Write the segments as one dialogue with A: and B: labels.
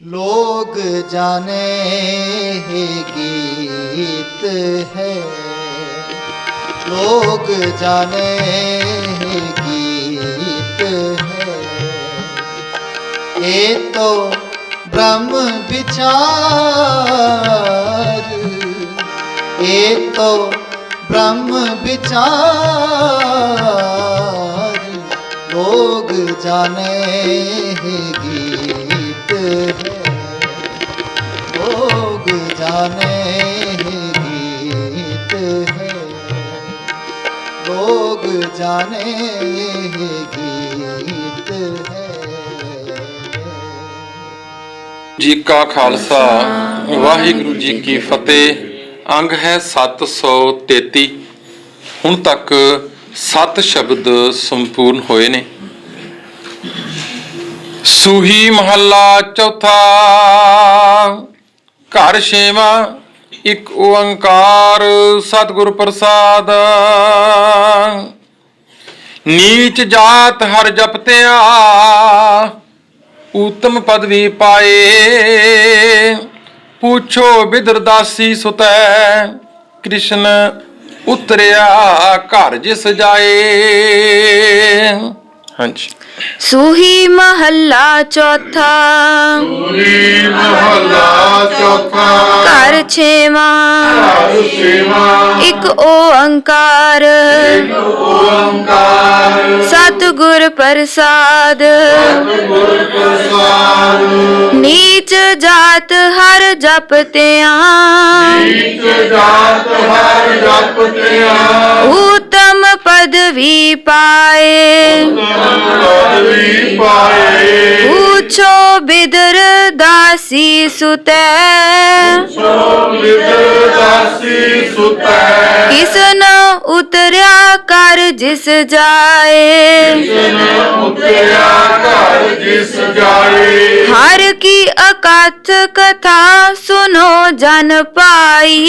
A: ਲੋਕ ਜਾਣੇ ਗੀਤ ਹੈ। ਲੋਕ ਜਾਣੇ ਗੀਤ ਹੈ। ਇਹ ਤੋ ਬ੍ਰਹਮ ਵਿਚਾਰ ਇਹ ਤੋ ਬ੍ਰਹਮ ਵਿਚਾਰ ਲੋਕ ਜਾਣੇ ਗੀਤ ਜਾਣੇ ਗੀਤ ਹੈ। ਲੋਗ ਜਾਣੇ ਗੀਤ ਹੈ।
B: ਜੀ ਕਾ ਖਾਲਸਾ, ਵਾਹਿਗੁਰੂ ਜੀ ਕੀ ਫਤਿਹ। ਅੰਗ ਹੈ 733 ਹੁਣ ਤੱਕ 7 ਸ਼ਬਦ ਸੰਪੂਰਨ ਹੋਏ ਨੇ। ਸੂਹੀ ਮਹੱਲਾ ਚੌਥਾ ਘਰ ਛੇਵਾਂ, ਇੱਕ ਓੰਕਾਰ ਸਤਿਗੁਰ ਪ੍ਰਸਾਦ। ਨੀਚ ਜਾਤ ਹਰ ਜਪਤਿਆ ਉਤਮ ਪਦਵੀ ਪਾਏ। ਪੁੱਛੋ ਬਿਦਰਦਾਸੀ ਸੁਤੈ, ਕ੍ਰਿਸ਼ਨ ਉਤਰਿਆ ਘਰ ਜਿਸ ਜਾਏ। ਹਾਂਜੀ।
C: ਸੂਹੀ ਮਹੱਲਾ ਚੌਥਾ।
D: ਮਹਲਾ ਚੌਥਾ।
C: ਘਰ ਛੇਵਾਂ।
D: ਸੇਵਾ
C: ਇੱਕ ਓੰਕਾਰ
D: ਓੰਕਾਰ
C: ਸਤਿਗੁਰ ਪ੍ਰਸਾਦ।
D: ਗੁਰ ਪ੍ਰਸਾਦ।
C: ਨੀਚ ਜਾਤ ਹਰ ਜਪਤਿਆਂ
D: ਨੀਚ ਜਾਤ ਹਰ ਜਪਤਿਆ
C: ਪਦਵੀ ਪਾਏ।
D: ਪਦਵੀ ਪਾਏ।
C: ਪੁੱਛੋ ਬਿਦਰ ਦਾਸੀ ਸੁਤੈ।
D: ਸੋ ਮਿਦਰ ਦਾਸੀ ਸੁਤੈ।
C: ਕਿਸ ਨ ਉਤਰਿਆ ਕਰ ਜਿਸ ਜਾਏ।
D: ਜਨ ਉਤਰਿਆ ਘਰ ਜਿਸ ਜਾਏ।
C: ਹਰ ਕੀ ਅਕਥ ਕਥਾ ਸੁਨੋ ਜਨ ਪਾਈ।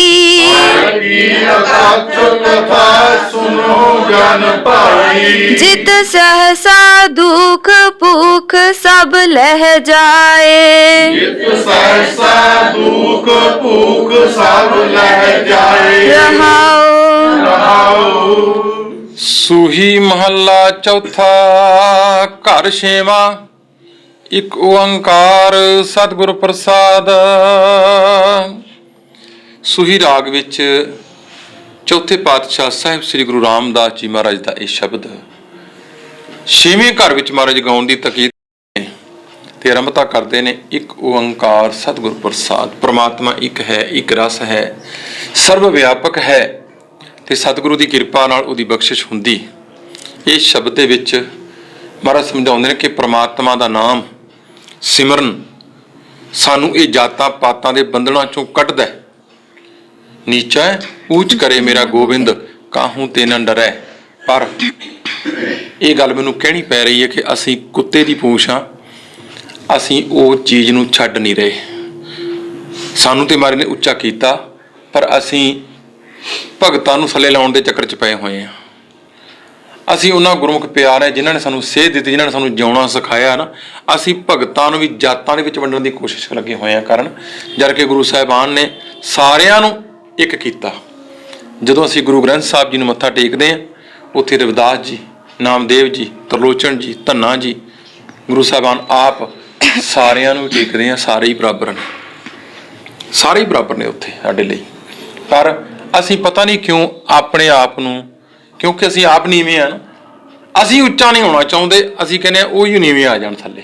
D: ਕੀ ਅਕਥ ਕਥਾ ਸੁਨੋ ਜਨ ਭਾਈ
C: ਜਿਤ ਸਹਸਾ ਦੁਖ ਭੂਖ ਸਭ ਲਹਿ ਜਾਏ।
D: ਜਿਤ ਸਹਿਸਾ ਦੁਖ ਭੂਖ ਸਭ ਲਹਿ ਜਾਏ।
C: ਰਹਾਓ।
D: ਰਹਾਉ
B: ਸੂਹੀ ਮਹੱਲਾ ਚੌਥਾ ਘਰ ਛੇਵਾਂ ਇੱਕ ਓੰਕਾਰ ਸਤਿਗੁਰ ਪ੍ਰਸਾਦ। ਸੂਹੀ ਰਾਗ ਵਿੱਚ ਚੌਥੇ ਪਾਤਸ਼ਾਹ ਸਾਹਿਬ ਸ੍ਰੀ ਗੁਰੂ ਰਾਮਦਾਸ ਜੀ ਮਹਾਰਾਜ ਦਾ ਇਹ ਸ਼ਬਦ। ਛੇਵੇਂ ਘਰ ਵਿੱਚ ਮਹਾਰਾਜ ਗਾਉਣ ਦੀ ਤਕੀਦ ਤੇ ਆਰੰਭਤਾ ਕਰਦੇ ਨੇ ਇੱਕ ਓੰਕਾਰ ਸਤਿਗੁਰ ਪ੍ਰਸਾਦ। ਪ੍ਰਮਾਤਮਾ ਇੱਕ ਹੈ ਇੱਕ ਰਸ ਹੈ ਸਰਵ ਵਿਆਪਕ ਹੈ ਤੇ ਸਤਿਗੁਰੂ ਦੀ ਕਿਰਪਾ ਨਾਲ ਉਹਦੀ ਬਖਸ਼ਿਸ਼ ਹੁੰਦੀ। ਇਹ ਸ਼ਬਦ ਦੇ ਵਿੱਚ ਮਹਾਰਾਜ ਸਮਝਾਉਂਦੇ ਨੇ ਕਿ ਪ੍ਰਮਾਤਮਾ ਦਾ ਨਾਮ ਸਿਮਰਨ ਸਾਨੂੰ ਇਹ ਜਾਤਾਂ ਪਾਤਾਂ ਦੇ ਬੰਧਨਾਂ ਚੋਂ ਕੱਢਦਾ ਹੈ। ਨੀਚਾ ਹੈ, ਊਚ ਕਰੇ ਮੇਰਾ ਗੋਬਿੰਦ ਕਾਹੂ ਤੇ ਨਾ ਡਰੈ। ਪਰ ਇਹ ਗੱਲ ਮੈਨੂੰ ਕਹਿਣੀ ਪੈ ਰਹੀ ਹੈ ਕਿ ਅਸੀਂ ਕੁੱਤੇ ਦੀ ਪੂਛ ਹਾਂ ਅਸੀਂ ਉਹ ਚੀਜ਼ ਨੂੰ ਛੱਡ ਨਹੀਂ ਰਹੇ। ਸਾਨੂੰ ਤੇ ਮਾਰੇ ਨੇ ਉੱਚਾ ਕੀਤਾ, ਪਰ ਅਸੀਂ ਭਗਤਾਂ ਨੂੰ ਥੱਲੇ ਲਾਉਣ ਦੇ ਚੱਕਰ 'ਚ ਪਏ ਹੋਏ ਹਾਂ। ਅਸੀਂ ਉਹਨਾਂ ਗੁਰਮੁਖ ਪਿਆਰ ਹੈ ਜਿਨ੍ਹਾਂ ਨੇ ਸਾਨੂੰ ਸੇਧ ਦਿੱਤੀ, ਜਿਨ੍ਹਾਂ ਨੇ ਸਾਨੂੰ ਜਿਉਣਾ ਸਿਖਾਇਆ ਨਾ। ਅਸੀਂ ਭਗਤਾਂ ਨੂੰ ਵੀ ਜਾਤਾਂ ਦੇ ਵਿੱਚ ਵੰਡਣ ਦੀ ਕੋਸ਼ਿਸ਼ ਲੱਗੇ ਹੋਏ ਆ ਕਰਨ ਜਦ ਕਿ ਗੁਰੂ ਸਾਹਿਬਾਨ ਨੇ ਸਾਰਿਆਂ ਨੂੰ ਇੱਕ ਕੀਤਾ। ਜਦੋਂ ਅਸੀਂ ਗੁਰੂ ਗ੍ਰੰਥ ਸਾਹਿਬ ਜੀ ਨੂੰ ਮੱਥਾ ਟੇਕਦੇ ਹਾਂ, ਉੱਥੇ ਰਵਿਦਾਸ ਜੀ, ਨਾਮਦੇਵ ਜੀ, ਤਰਲੋਚਨ ਜੀ, ਧੰਨਾ ਜੀ, ਗੁਰੂ ਸਾਹਿਬਾਨ ਆਪ ਸਾਰਿਆਂ ਨੂੰ ਦੇਖਦੇ ਆ ਸਾਰੇ ਹੀ ਬਰਾਬਰ ਨੇ। ਸਾਰੇ ਹੀ ਬਰਾਬਰ ਨੇ ਉੱਥੇ, ਸਾਡੇ ਲਈ। ਪਰ ਅਸੀਂ ਪਤਾ ਨਹੀਂ ਕਿਉਂ ਆਪਣੇ ਆਪ ਨੂੰ, ਕਿਉਂਕਿ ਅਸੀਂ ਆਪ ਨੀਵੇਂ ਆ ਨਾ, ਅਸੀਂ ਉੱਚਾ ਨਹੀਂ ਹੋਣਾ ਚਾਹੁੰਦੇ, ਅਸੀਂ ਕਹਿੰਦੇ ਆ ਉਹ ਹੀ ਨੀਵੇਂ ਆ ਜਾਣ ਥੱਲੇ।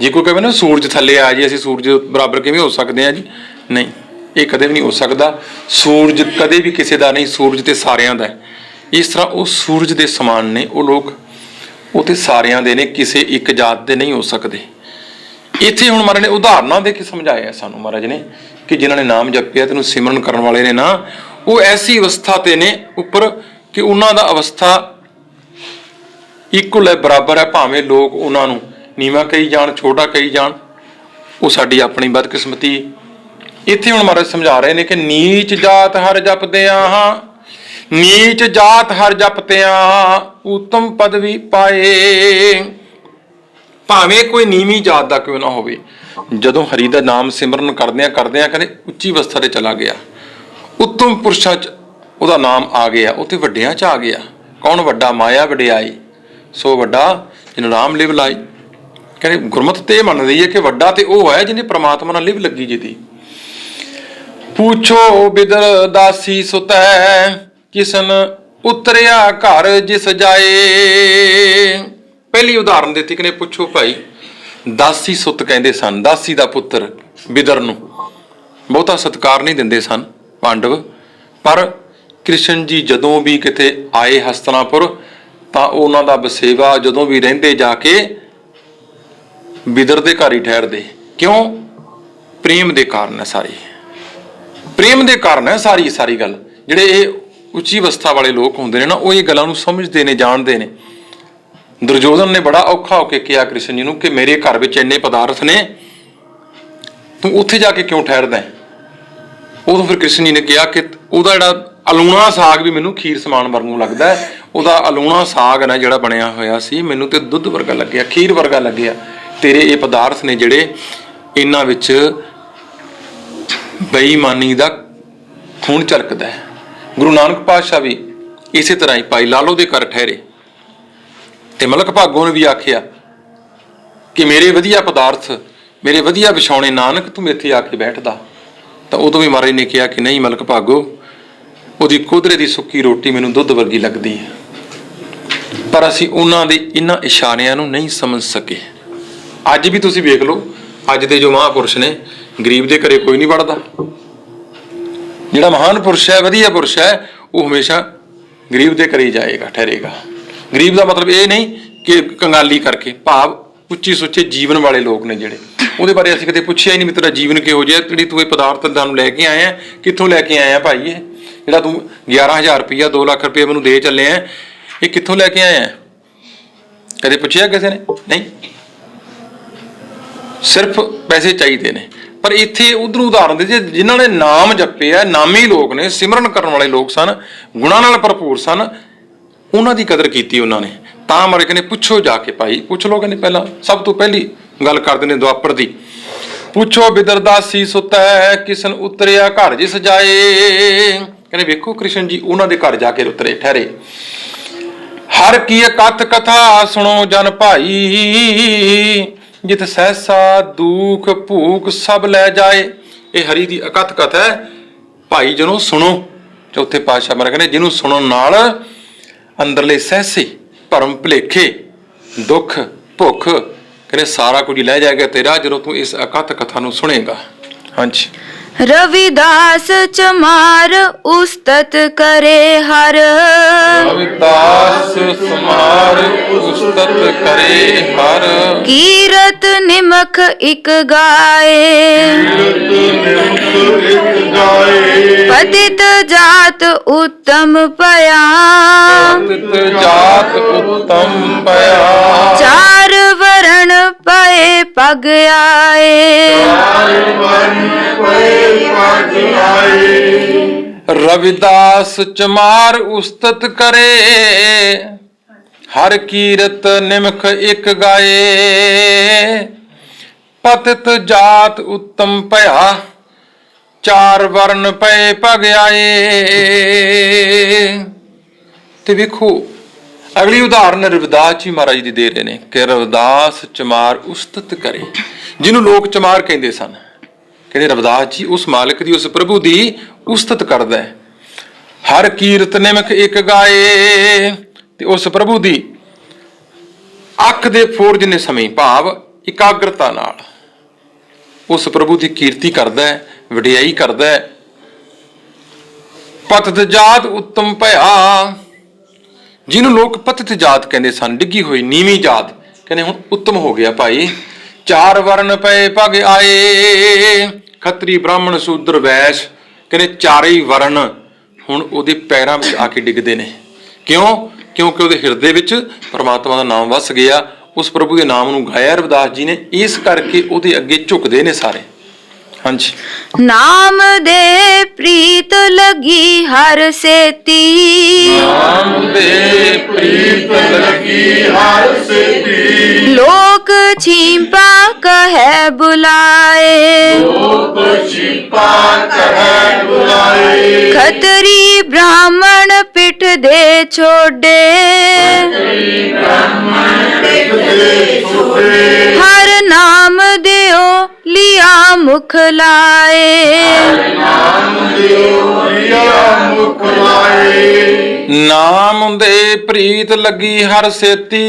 B: ਜੇ ਕੋਈ ਕਹੇ ਨਾ ਸੂਰਜ ਥੱਲੇ ਆ ਜੀ, ਅਸੀਂ ਸੂਰਜ ਬਰਾਬਰ ਕਿਵੇਂ ਹੋ ਸਕਦੇ ਆ ਜੀ? ਨਹੀਂ, ਇਹ ਕਦੇ ਵੀ ਨਹੀਂ ਹੋ ਸਕਦਾ। ਸੂਰਜ ਕਦੇ ਵੀ ਕਿਸੇ ਦਾ ਨਹੀਂ, ਸੂਰਜ ਤੇ ਸਾਰਿਆਂ ਦਾ ਹੈ। ਇਸ ਤਰ੍ਹਾਂ ਉਹ ਸੂਰਜ ਦੇ ਸਮਾਨ ਨੇ, ਉਹ ਲੋਕ, ਉਹ ਤੇ ਸਾਰਿਆਂ ਦੇ ਨੇ, ਕਿਸੇ ਇੱਕ ਜਾਤ ਦੇ ਨਹੀਂ ਹੋ ਸਕਦੇ। ਇੱਥੇ ਹੁਣ ਮਹਾਰਾਜ ਨੇ ਉਦਾਹਰਨਾਂ ਦੇ ਕੇ ਸਮਝਾਇਆ ਸਾਨੂੰ ਮਹਾਰਾਜ ਨੇ ਕਿ ਜਿਨ੍ਹਾਂ ਨੇ ਨਾਮ ਜਪਿਆ ਤੈਨੂੰ ਸਿਮਰਨ ਕਰਨ ਵਾਲੇ ਨੇ ਨਾ, ਉਹ ਐਸੀ ਅਵਸਥਾ ਤੇ ਨੇ ਉੱਪਰ ਕਿ ਉਹਨਾਂ ਦਾ ਅਵਸਥਾ ਇਕੁਅਲ ਹੈ, ਬਰਾਬਰ ਹੈ, ਭਾਵੇਂ ਲੋਕ ਉਹਨਾਂ ਨੂੰ ਨੀਵਾਂ ਕਹੀ ਜਾਣ, ਛੋਟਾ ਕਹੀ ਜਾਣ, ਉਹ ਸਾਡੀ ਆਪਣੀ ਬਦਕਿਸਮਤੀ ਇੱਥੇ ਹੁਣ ਮਹਾਰਾਜ ਸਮਝਾ ਰਹੇ ਨੇ ਕਿ ਨੀਚ ਜਾਤ ਹਰ ਜਪਦੇ ਹਾਂ ਨੀਚ ਜਾਤ ਹਰ ਜਪਤਿਆਂ ਉਤਮ ਪਦਵੀ ਪਾਏ। ਭਾਵੇਂ ਕੋਈ ਨੀਵੀਂ ਜਾਤ ਦਾ ਕਿਉਂ ਨਾ ਹੋਵੇ। ਜਦੋਂ ਹਰੀ ਦਾ ਨਾਮ ਸਿਮਰਨ ਕਰਦਿਆਂ ਕਰਦਿਆਂ ਕਹਿੰਦੇ, ਉੱਚੀ ਅਵਸਥਾ ਤੇ ਚਲਾ ਗਿਆ। ਉੱਤਮ ਪੁਰਸ਼ਾਂ ਚ ਉਹਦਾ ਨਾਮ ਆ ਗਿਆ। ਉੱਥੇ ਵੱਡਿਆਂ ਚ ਆ ਗਿਆ। ਕੌਣ ਵੱਡਾ? ਮਾਇਆ ਵਡਿਆਈ। ਸੋ ਵੱਡਾ ਜਿਹਨੂੰ ਨਾਮ ਲਿਵ ਲਾਈ। ਕਹਿੰਦੇ, ਗੁਰਮਤਿ ਤੇ ਮੰਨਦੀ ਹੈ ਕਿ ਵੱਡਾ ਤੇ ਉਹ ਹੈ ਜਿਹਨੇ ਪ੍ਰਮਾਤਮਾ ਨਾਲ ਲਿਵ ਲੱਗੀ ਜਿਹਦੀ। ਪੁੱਛੋ ਬਿਦਰ ਦਾਸੀ ਸੁਤੈ, ਕਿਸਨ ਉਤਰਿਆ ਘਰ ਜਿਸ ਜਾਏ। ਪਹਿਲੀ ਉਦਾਹਰਨ ਦਿੱਤੀ ਕਿ ਨੇ, ਪੁੱਛੋ ਭਾਈ, ਦਾਸੀ ਸੁੱਤ ਕਹਿੰਦੇ ਸਨ, ਦਾਸੀ ਦਾ ਪੁੱਤਰ ਬਿਦਰ ਨੂੰ। ਬਹੁਤਾ ਸਤਕਾਰ ਨਹੀਂ ਦਿੰਦੇ ਸਨ ਪਾਂਡਵ, ਪਰ ਕ੍ਰਿਸ਼ਨ ਜੀ ਜਦੋਂ ਵੀ ਕਿਤੇ ਆਏ ਹਸਤਨਾਪੁਰ, ਤਾਂ ਉਹਨਾਂ ਦਾ ਬਸੇਵਾ ਜਦੋਂ ਵੀ ਰਹਿੰਦੇ ਜਾ ਕੇ ਬਿਦਰ ਦੇ ਘਰ ਹੀ ਠਹਿਰਦੇ। ਕਿਉਂ? ਪ੍ਰੇਮ ਦੇ ਕਾਰਨ ਹੈ ਸਾਰੀ। ਪ੍ਰੇਮ ਦੇ ਕਾਰਨ ਹੈ ਸਾਰੀ ਸਾਰੀ ਗੱਲ। ਜਿਹੜੇ ਇਹ ਉੱਚੀ ਅਵਸਥਾ ਵਾਲੇ ਲੋਕ ਹੁੰਦੇ ਨੇ ਨਾ, ਉਹ ਇਹ ਗੱਲਾਂ ਨੂੰ ਸਮਝਦੇ ਨੇ, ਜਾਣਦੇ ਨੇ। ਦੁਰਯੋਧਨ ਨੇ ਬੜਾ ਔਖਾ ਹੋ ਕੇ ਕਿਹਾ ਕ੍ਰਿਸ਼ਨ ਜੀ ਨੂੰ ਕਿ ਮੇਰੇ ਘਰ ਵਿੱਚ ਇੰਨੇ ਪਦਾਰਥ ਨੇ, ਤੂੰ ਉੱਥੇ ਜਾ ਕੇ ਕਿਉਂ ਠਹਿਰਦਾ ਉਦੋਂ ਫਿਰ ਕ੍ਰਿਸ਼ਨ ਜੀ ਨੇ ਕਿਹਾ ਕਿ ਉਹਦਾ ਜਿਹੜਾ ਅਲੂਣਾ ਸਾਗ ਵੀ ਮੈਨੂੰ ਖੀਰ ਸਮਾਨ ਵਰਗੂ ਲੱਗਦਾ ਉਹਦਾ ਅਲੂਣਾ ਸਾਗ ਨਾ ਜਿਹੜਾ ਬਣਿਆ ਹੋਇਆ ਸੀ, ਮੈਨੂੰ ਤੇ ਦੁੱਧ ਵਰਗਾ ਲੱਗਿਆ, ਖੀਰ ਵਰਗਾ ਲੱਗਿਆ। ਤੇਰੇ ਇਹ ਪਦਾਰਥ ਨੇ ਜਿਹੜੇ ਇਹਨਾਂ ਵਿੱਚ ਬੇਈਮਾਨੀ ਦਾ ਖੂਨ ਚਲਕਦਾ ਹੈ। ਗੁਰੂ ਨਾਨਕ ਪਾਤਸ਼ਾਹ ਵੀ ਇਸੇ ਤਰ੍ਹਾਂ ਹੀ ਭਾਈ ਲਾਲੋ ਦੇ ਘਰ ਠਹਿਰੇ। ਤੇ ਮਲਕ ਭਾਗੋ ਨੇ ਵੀ ਆਖਿਆ ਕਿ ਮੇਰੇ ਵਧੀਆ ਪਦਾਰਥ, ਮੇਰੇ ਵਧੀਆ ਵਿਛਾਉਣੇ ਨਾਨਕ, ਤੂੰ ਇੱਥੇ ਆ ਕੇ ਬੈਠਦਾ। ਤਾਂ ਉਦੋਂ ਵੀ ਮਹਾਰਾਜ ਨੇ ਕਿਹਾ ਕਿ ਨਹੀਂ ਮਲਕ ਭਾਗੋ, ਉਹਦੀ ਕੁਦਰੇ ਦੀ ਸੁੱਕੀ ਰੋਟੀ ਮੈਨੂੰ ਦੁੱਧ ਵਰਗੀ ਲੱਗਦੀ ਹੈ। ਪਰ ਅਸੀਂ ਉਹਨਾਂ ਦੇ ਇਹਨਾਂ ਇਸ਼ਾਰਿਆਂ ਨੂੰ ਨਹੀਂ ਸਮਝ ਸਕੇ। ਅੱਜ ਵੀ ਤੁਸੀਂ ਵੇਖ ਲਓ, ਅੱਜ ਦੇ ਜੋ ਮਹਾਪੁਰਸ਼ ਨੇ, ਗਰੀਬ ਦੇ ਘਰੇ ਕੋਈ ਨਹੀਂ ਵੜਦਾ। ਜਿਹੜਾ ਮਹਾਨ ਪੁਰਸ਼ ਹੈ, ਵਧੀਆ ਪੁਰਸ਼ ਹੈ, ਉਹ ਹਮੇਸ਼ਾ ਗਰੀਬ ਦੇ ਘਰੇ ਜਾਏਗਾ, ਠਹਿਰੇਗਾ। ਗਰੀਬ ਦਾ ਮਤਲਬ ਇਹ ਨਹੀਂ ਕਿ ਕੰਗਾਲੀ ਕਰਕੇ ਭਾਵ ਉੱਚੀ ਸੁੱਚੇ ਜੀਵਨ ਵਾਲੇ ਲੋਕ ਨੇ ਜਿਹੜੇ। ਉਹਦੇ ਬਾਰੇ ਅਸੀਂ ਕਦੇ ਪੁੱਛਿਆ ਹੀ ਨਹੀਂ ਵੀ ਤੇਰਾ ਜੀਵਨ ਕਿਹੋ ਜਿਹਾ ਜਿਹੜੀ ਤੂੰ ਇਹ ਪਦਾਰਥ ਤੁਹਾਨੂੰ ਲੈ ਕੇ ਆਇਆ ਹੈ, ਕਿੱਥੋਂ ਲੈ ਕੇ ਆਇਆ ਭਾਈ ਇਹ? ਜਿਹੜਾ ਤੂੰ 11000 ਰੁਪਇਆ 2 ਲੱਖ ਰੁਪਇਆ ਮੈਨੂੰ ਦੇ ਚੱਲੇ ਆ ਇਹ ਕਿੱਥੋਂ ਲੈ ਕੇ ਆਇਆ ਹੈ? ਕਦੇ ਪੁੱਛਿਆ ਕਿਸੇ ਨੇ? ਨਹੀਂ। ਸਿਰਫ ਪੈਸੇ ਚਾਹੀਦੇ ਨੇ। ਪਰ ਇੱਥੇ ਉਧਰ ਉਦਾਹਰਨ ਦੇ ਜੇ ਜਿਨ੍ਹਾਂ ਨੇ ਨਾਮ ਜਪੇ ਆ ਨਾਮੀ ਲੋਕ ਨੇ ਸਿਮਰਨ ਕਰਨ ਵਾਲੇ ਲੋਕ ਸਨ ਗੁਣਾਂ ਨਾਲ ਭਰਪੂਰ ਸਨ ਉਹਨਾਂ ਦੀ ਕਦਰ ਕੀਤੀ ਉਹਨਾਂ ਨੇ। ਤਾਂ ਮਰੇ ਕਹਿੰਦੇ ਪੁੱਛੋ ਜਾ ਕੇ ਭਾਈ, ਪੁੱਛ ਲੋ ਕਹਿੰਦੇ ਪਹਿਲਾਂ, ਸਭ ਤੋਂ ਪਹਿਲੀ ਗੱਲ ਕਰਦੇ ਨੇ ਦੁਆਪਰ ਦੀ। ਪੁੱਛੋ ਬਿਦਰਦਾਸੀ ਸੁਤੈ ਕਿਸਨ ਉਤਰਿਆ ਘਰ ਜਿਸ ਜਾਏ। ਕਹਿੰਦੇ ਵੇਖੋ ਕ੍ਰਿਸ਼ਨ ਜੀ, ਉਹਨਾਂ ਦੇ ਘਰ ਜਾ ਕੇ ਉਤਰੇ, ਠਹਿਰੇ। ਹਰ ਕੀ ਕਥ ਕਥਾ ਸੁਣੋ ਜਨ ਭਾਈ, ਜਿਤ ਸਹਿਸਾ ਦੁਖ ਭੂਖ ਸਭ ਲੈ ਜਾਏ। ਇਹ ਹਰੀ ਦੀ ਅਕਥ ਕਥਾ ਹੈ। ਭਾਈ ਜਨੋ ਸੁਣੋ। ਚੌਥੇ ਪਾਤਸ਼ਾਹ ਮਰ ਕਹਿੰਦੇ ਜਿਹਨੂੰ ਸੁਣਨ ਨਾਲ ਅੰਦਰਲੇ ਸਹਿਸੇ ਭਰਮ ਭਲੇਖੇ ਦੁੱਖ ਭੁੱਖ ਕਹਿੰਦੇ ਸਾਰਾ ਕੁਝ ਲੈ ਜਾਏਗਾ ਤੇਰਾ ਜਦੋਂ ਤੂੰ ਇਸ ਅਕਥ ਕਥਾ ਨੂੰ ਸੁਣੇਗਾ। ਹਾਂਜੀ।
C: ਰਵਿਦਾਸ ਚਮਾਰ ਉਸਤਤ ਕਰੇ ਹਰ।
B: ਰਵਿਦਾਸ ਸੁਮਾਰ ਉਸਤਤ ਕਰੇ ਹਰ।
C: ਕੀਰਤ ਮਿਲਤ ਨਿਮਖ
D: ਇਕ ਗਾਏ।
C: ਪਤਿਤ ਜਾਤ ਉਤਮ ਪਿਆ
B: ਪਤਿਤ ਜਾਤ ਉਤਮ ਪਿਆ
C: ਚਾਰ ਵਰਣ ਪਏ ਪਗ ਚਾਰ ਵਰਣ ਪਏ
D: ਪਗ ਆਏ।
B: ਰਵਿਦਾਸ ਚਮਾਰ ਉਸਤਤ ਕਰੇ। ਹਰ ਕੀਰਤ ਨਿਮਖ ਇੱਕ ਗਾਏ। ਪਤਿਤ ਜਾਤ ਉੱਤਮ ਭਇਆ, ਚਾਰ ਵਰਨ ਪਏ ਪਗ ਆਏ। ਤੇ ਵੇਖੋ, ਅਗਲੀ ਉਦਾਹਰਨ ਰਵਿਦਾਸ ਜੀ ਮਹਾਰਾਜ ਦੀ ਦੇ ਰਹੇ ਨੇ ਕਿ ਰਵਿਦਾਸ ਚਮਾਰ ਉਸਤਤ ਕਰੇ, ਜਿਹਨੂੰ ਲੋਕ ਚਮਾਰ ਕਹਿੰਦੇ ਸਨ। ਕਹਿੰਦੇ ਰਵਿਦਾਸ ਜੀ, ਉਸ ਮਾਲਕ ਦੀ, ਉਸ ਪ੍ਰਭੂ ਦੀ ਉਸਤਤ ਕਰਦਾ ਹੈ। ਹਰ ਕੀਰਤ ਨਿਮਖ ਇੱਕ ਗਾਏ। ਤੇ ਉਸ ਪ੍ਰਭੂ ਦੀ ਅੱਖ ਦੇ ਫੋਰ ਜਿੰਨੇ ਸਮੇਂ ਭਾਵ ਇਕਾਗਰਤਾ ਨਾਲ ਉਸ ਪ੍ਰਭੂ ਦੀ ਕੀਰਤੀ ਕਰਦਾ ਹੈ, ਵਡਿਆਈ ਕਰਦਾ ਹੈ। ਪਤਤ ਜਾਤ ਉੱਤਮ ਭਇਆ। ਜਿਹਨੂੰ ਲੋਕ ਪਤਿਤ ਜਾਤ ਕਹਿੰਦੇ ਸਨ, ਡਿੱਗੀ ਹੋਈ ਨੀਵੀਂ ਜਾਤ ਕਹਿੰਦੇ ਹੁਣ ਉੱਤਮ ਹੋ ਗਿਆ ਭਾਈ। ਚਾਰ ਵਰਨ ਪਏ ਪਗ ਆਏ, ਖੱਤਰੀ ਬ੍ਰਾਹਮਣ ਸ਼ੂਦਰ ਵੈਸ਼ ਕਹਿੰਦੇ ਚਾਰੇ ਹੀ ਵਰਨ ਹੁਣ ਉਹਦੇ ਪੈਰਾਂ ਵਿੱਚ ਆ ਕੇ ਡਿੱਗਦੇ ਨੇ। ਕਿਉਂ? ਕਿਉਂਕਿ ਉਹਦੇ ਹਿਰਦੇ ਵਿੱਚ ਪਰਮਾਤਮਾ ਦਾ ਨਾਮ ਵਸ ਗਿਆ ਉਸ ਪ੍ਰਭੂ ਦੇ ਨਾਮ ਨੂੰ ਗਾਇਆ ਰਵਿਦਾਸ ਜੀ ਨੇ ਇਸ ਕਰਕੇ ਉਹਦੇ ਅੱਗੇ ਝੁਕਦੇ ਨੇ ਸਾਰੇ। ਹਾਂਜੀ।
C: ਨਾਮ ਦੇ ਪ੍ਰੀਤ ਲੱਗੀ ਹਰ ਸੇਤੀ।
B: ਨਾਮ ਦੇ ਪ੍ਰੀਤ
D: ਲਗੀ ਹਰ ਸੇਤੀ।
C: ਲੋਕ ਛੀਂਪਾ ਕਹੈ ਬੁਲਾਏ
D: ਜੋ ਕੁਛੀ ਪਾਕ ਹੈ ਬੁਲਾਏ।
C: ਖਤਰੀ ਬ੍ਰਾਹਮਣ ਪਿੱਠ ਦੇ ਛੋਡੇ। ਖਤਰੀ ਬ੍ਰਾਹਮਣ ਪਿੱਠ ਦੇ ਛੋਡੇ ਹਰ ਨਾਮ ਦਿਓ ਲਿਆ ਮੁਖ ਲਾਏ।
D: ਹਰ ਨਾਮ
B: ਨਾਮ ਦੇ ਪ੍ਰੀਤ ਲੱਗੀ ਹਰ ਸੇਤੀ।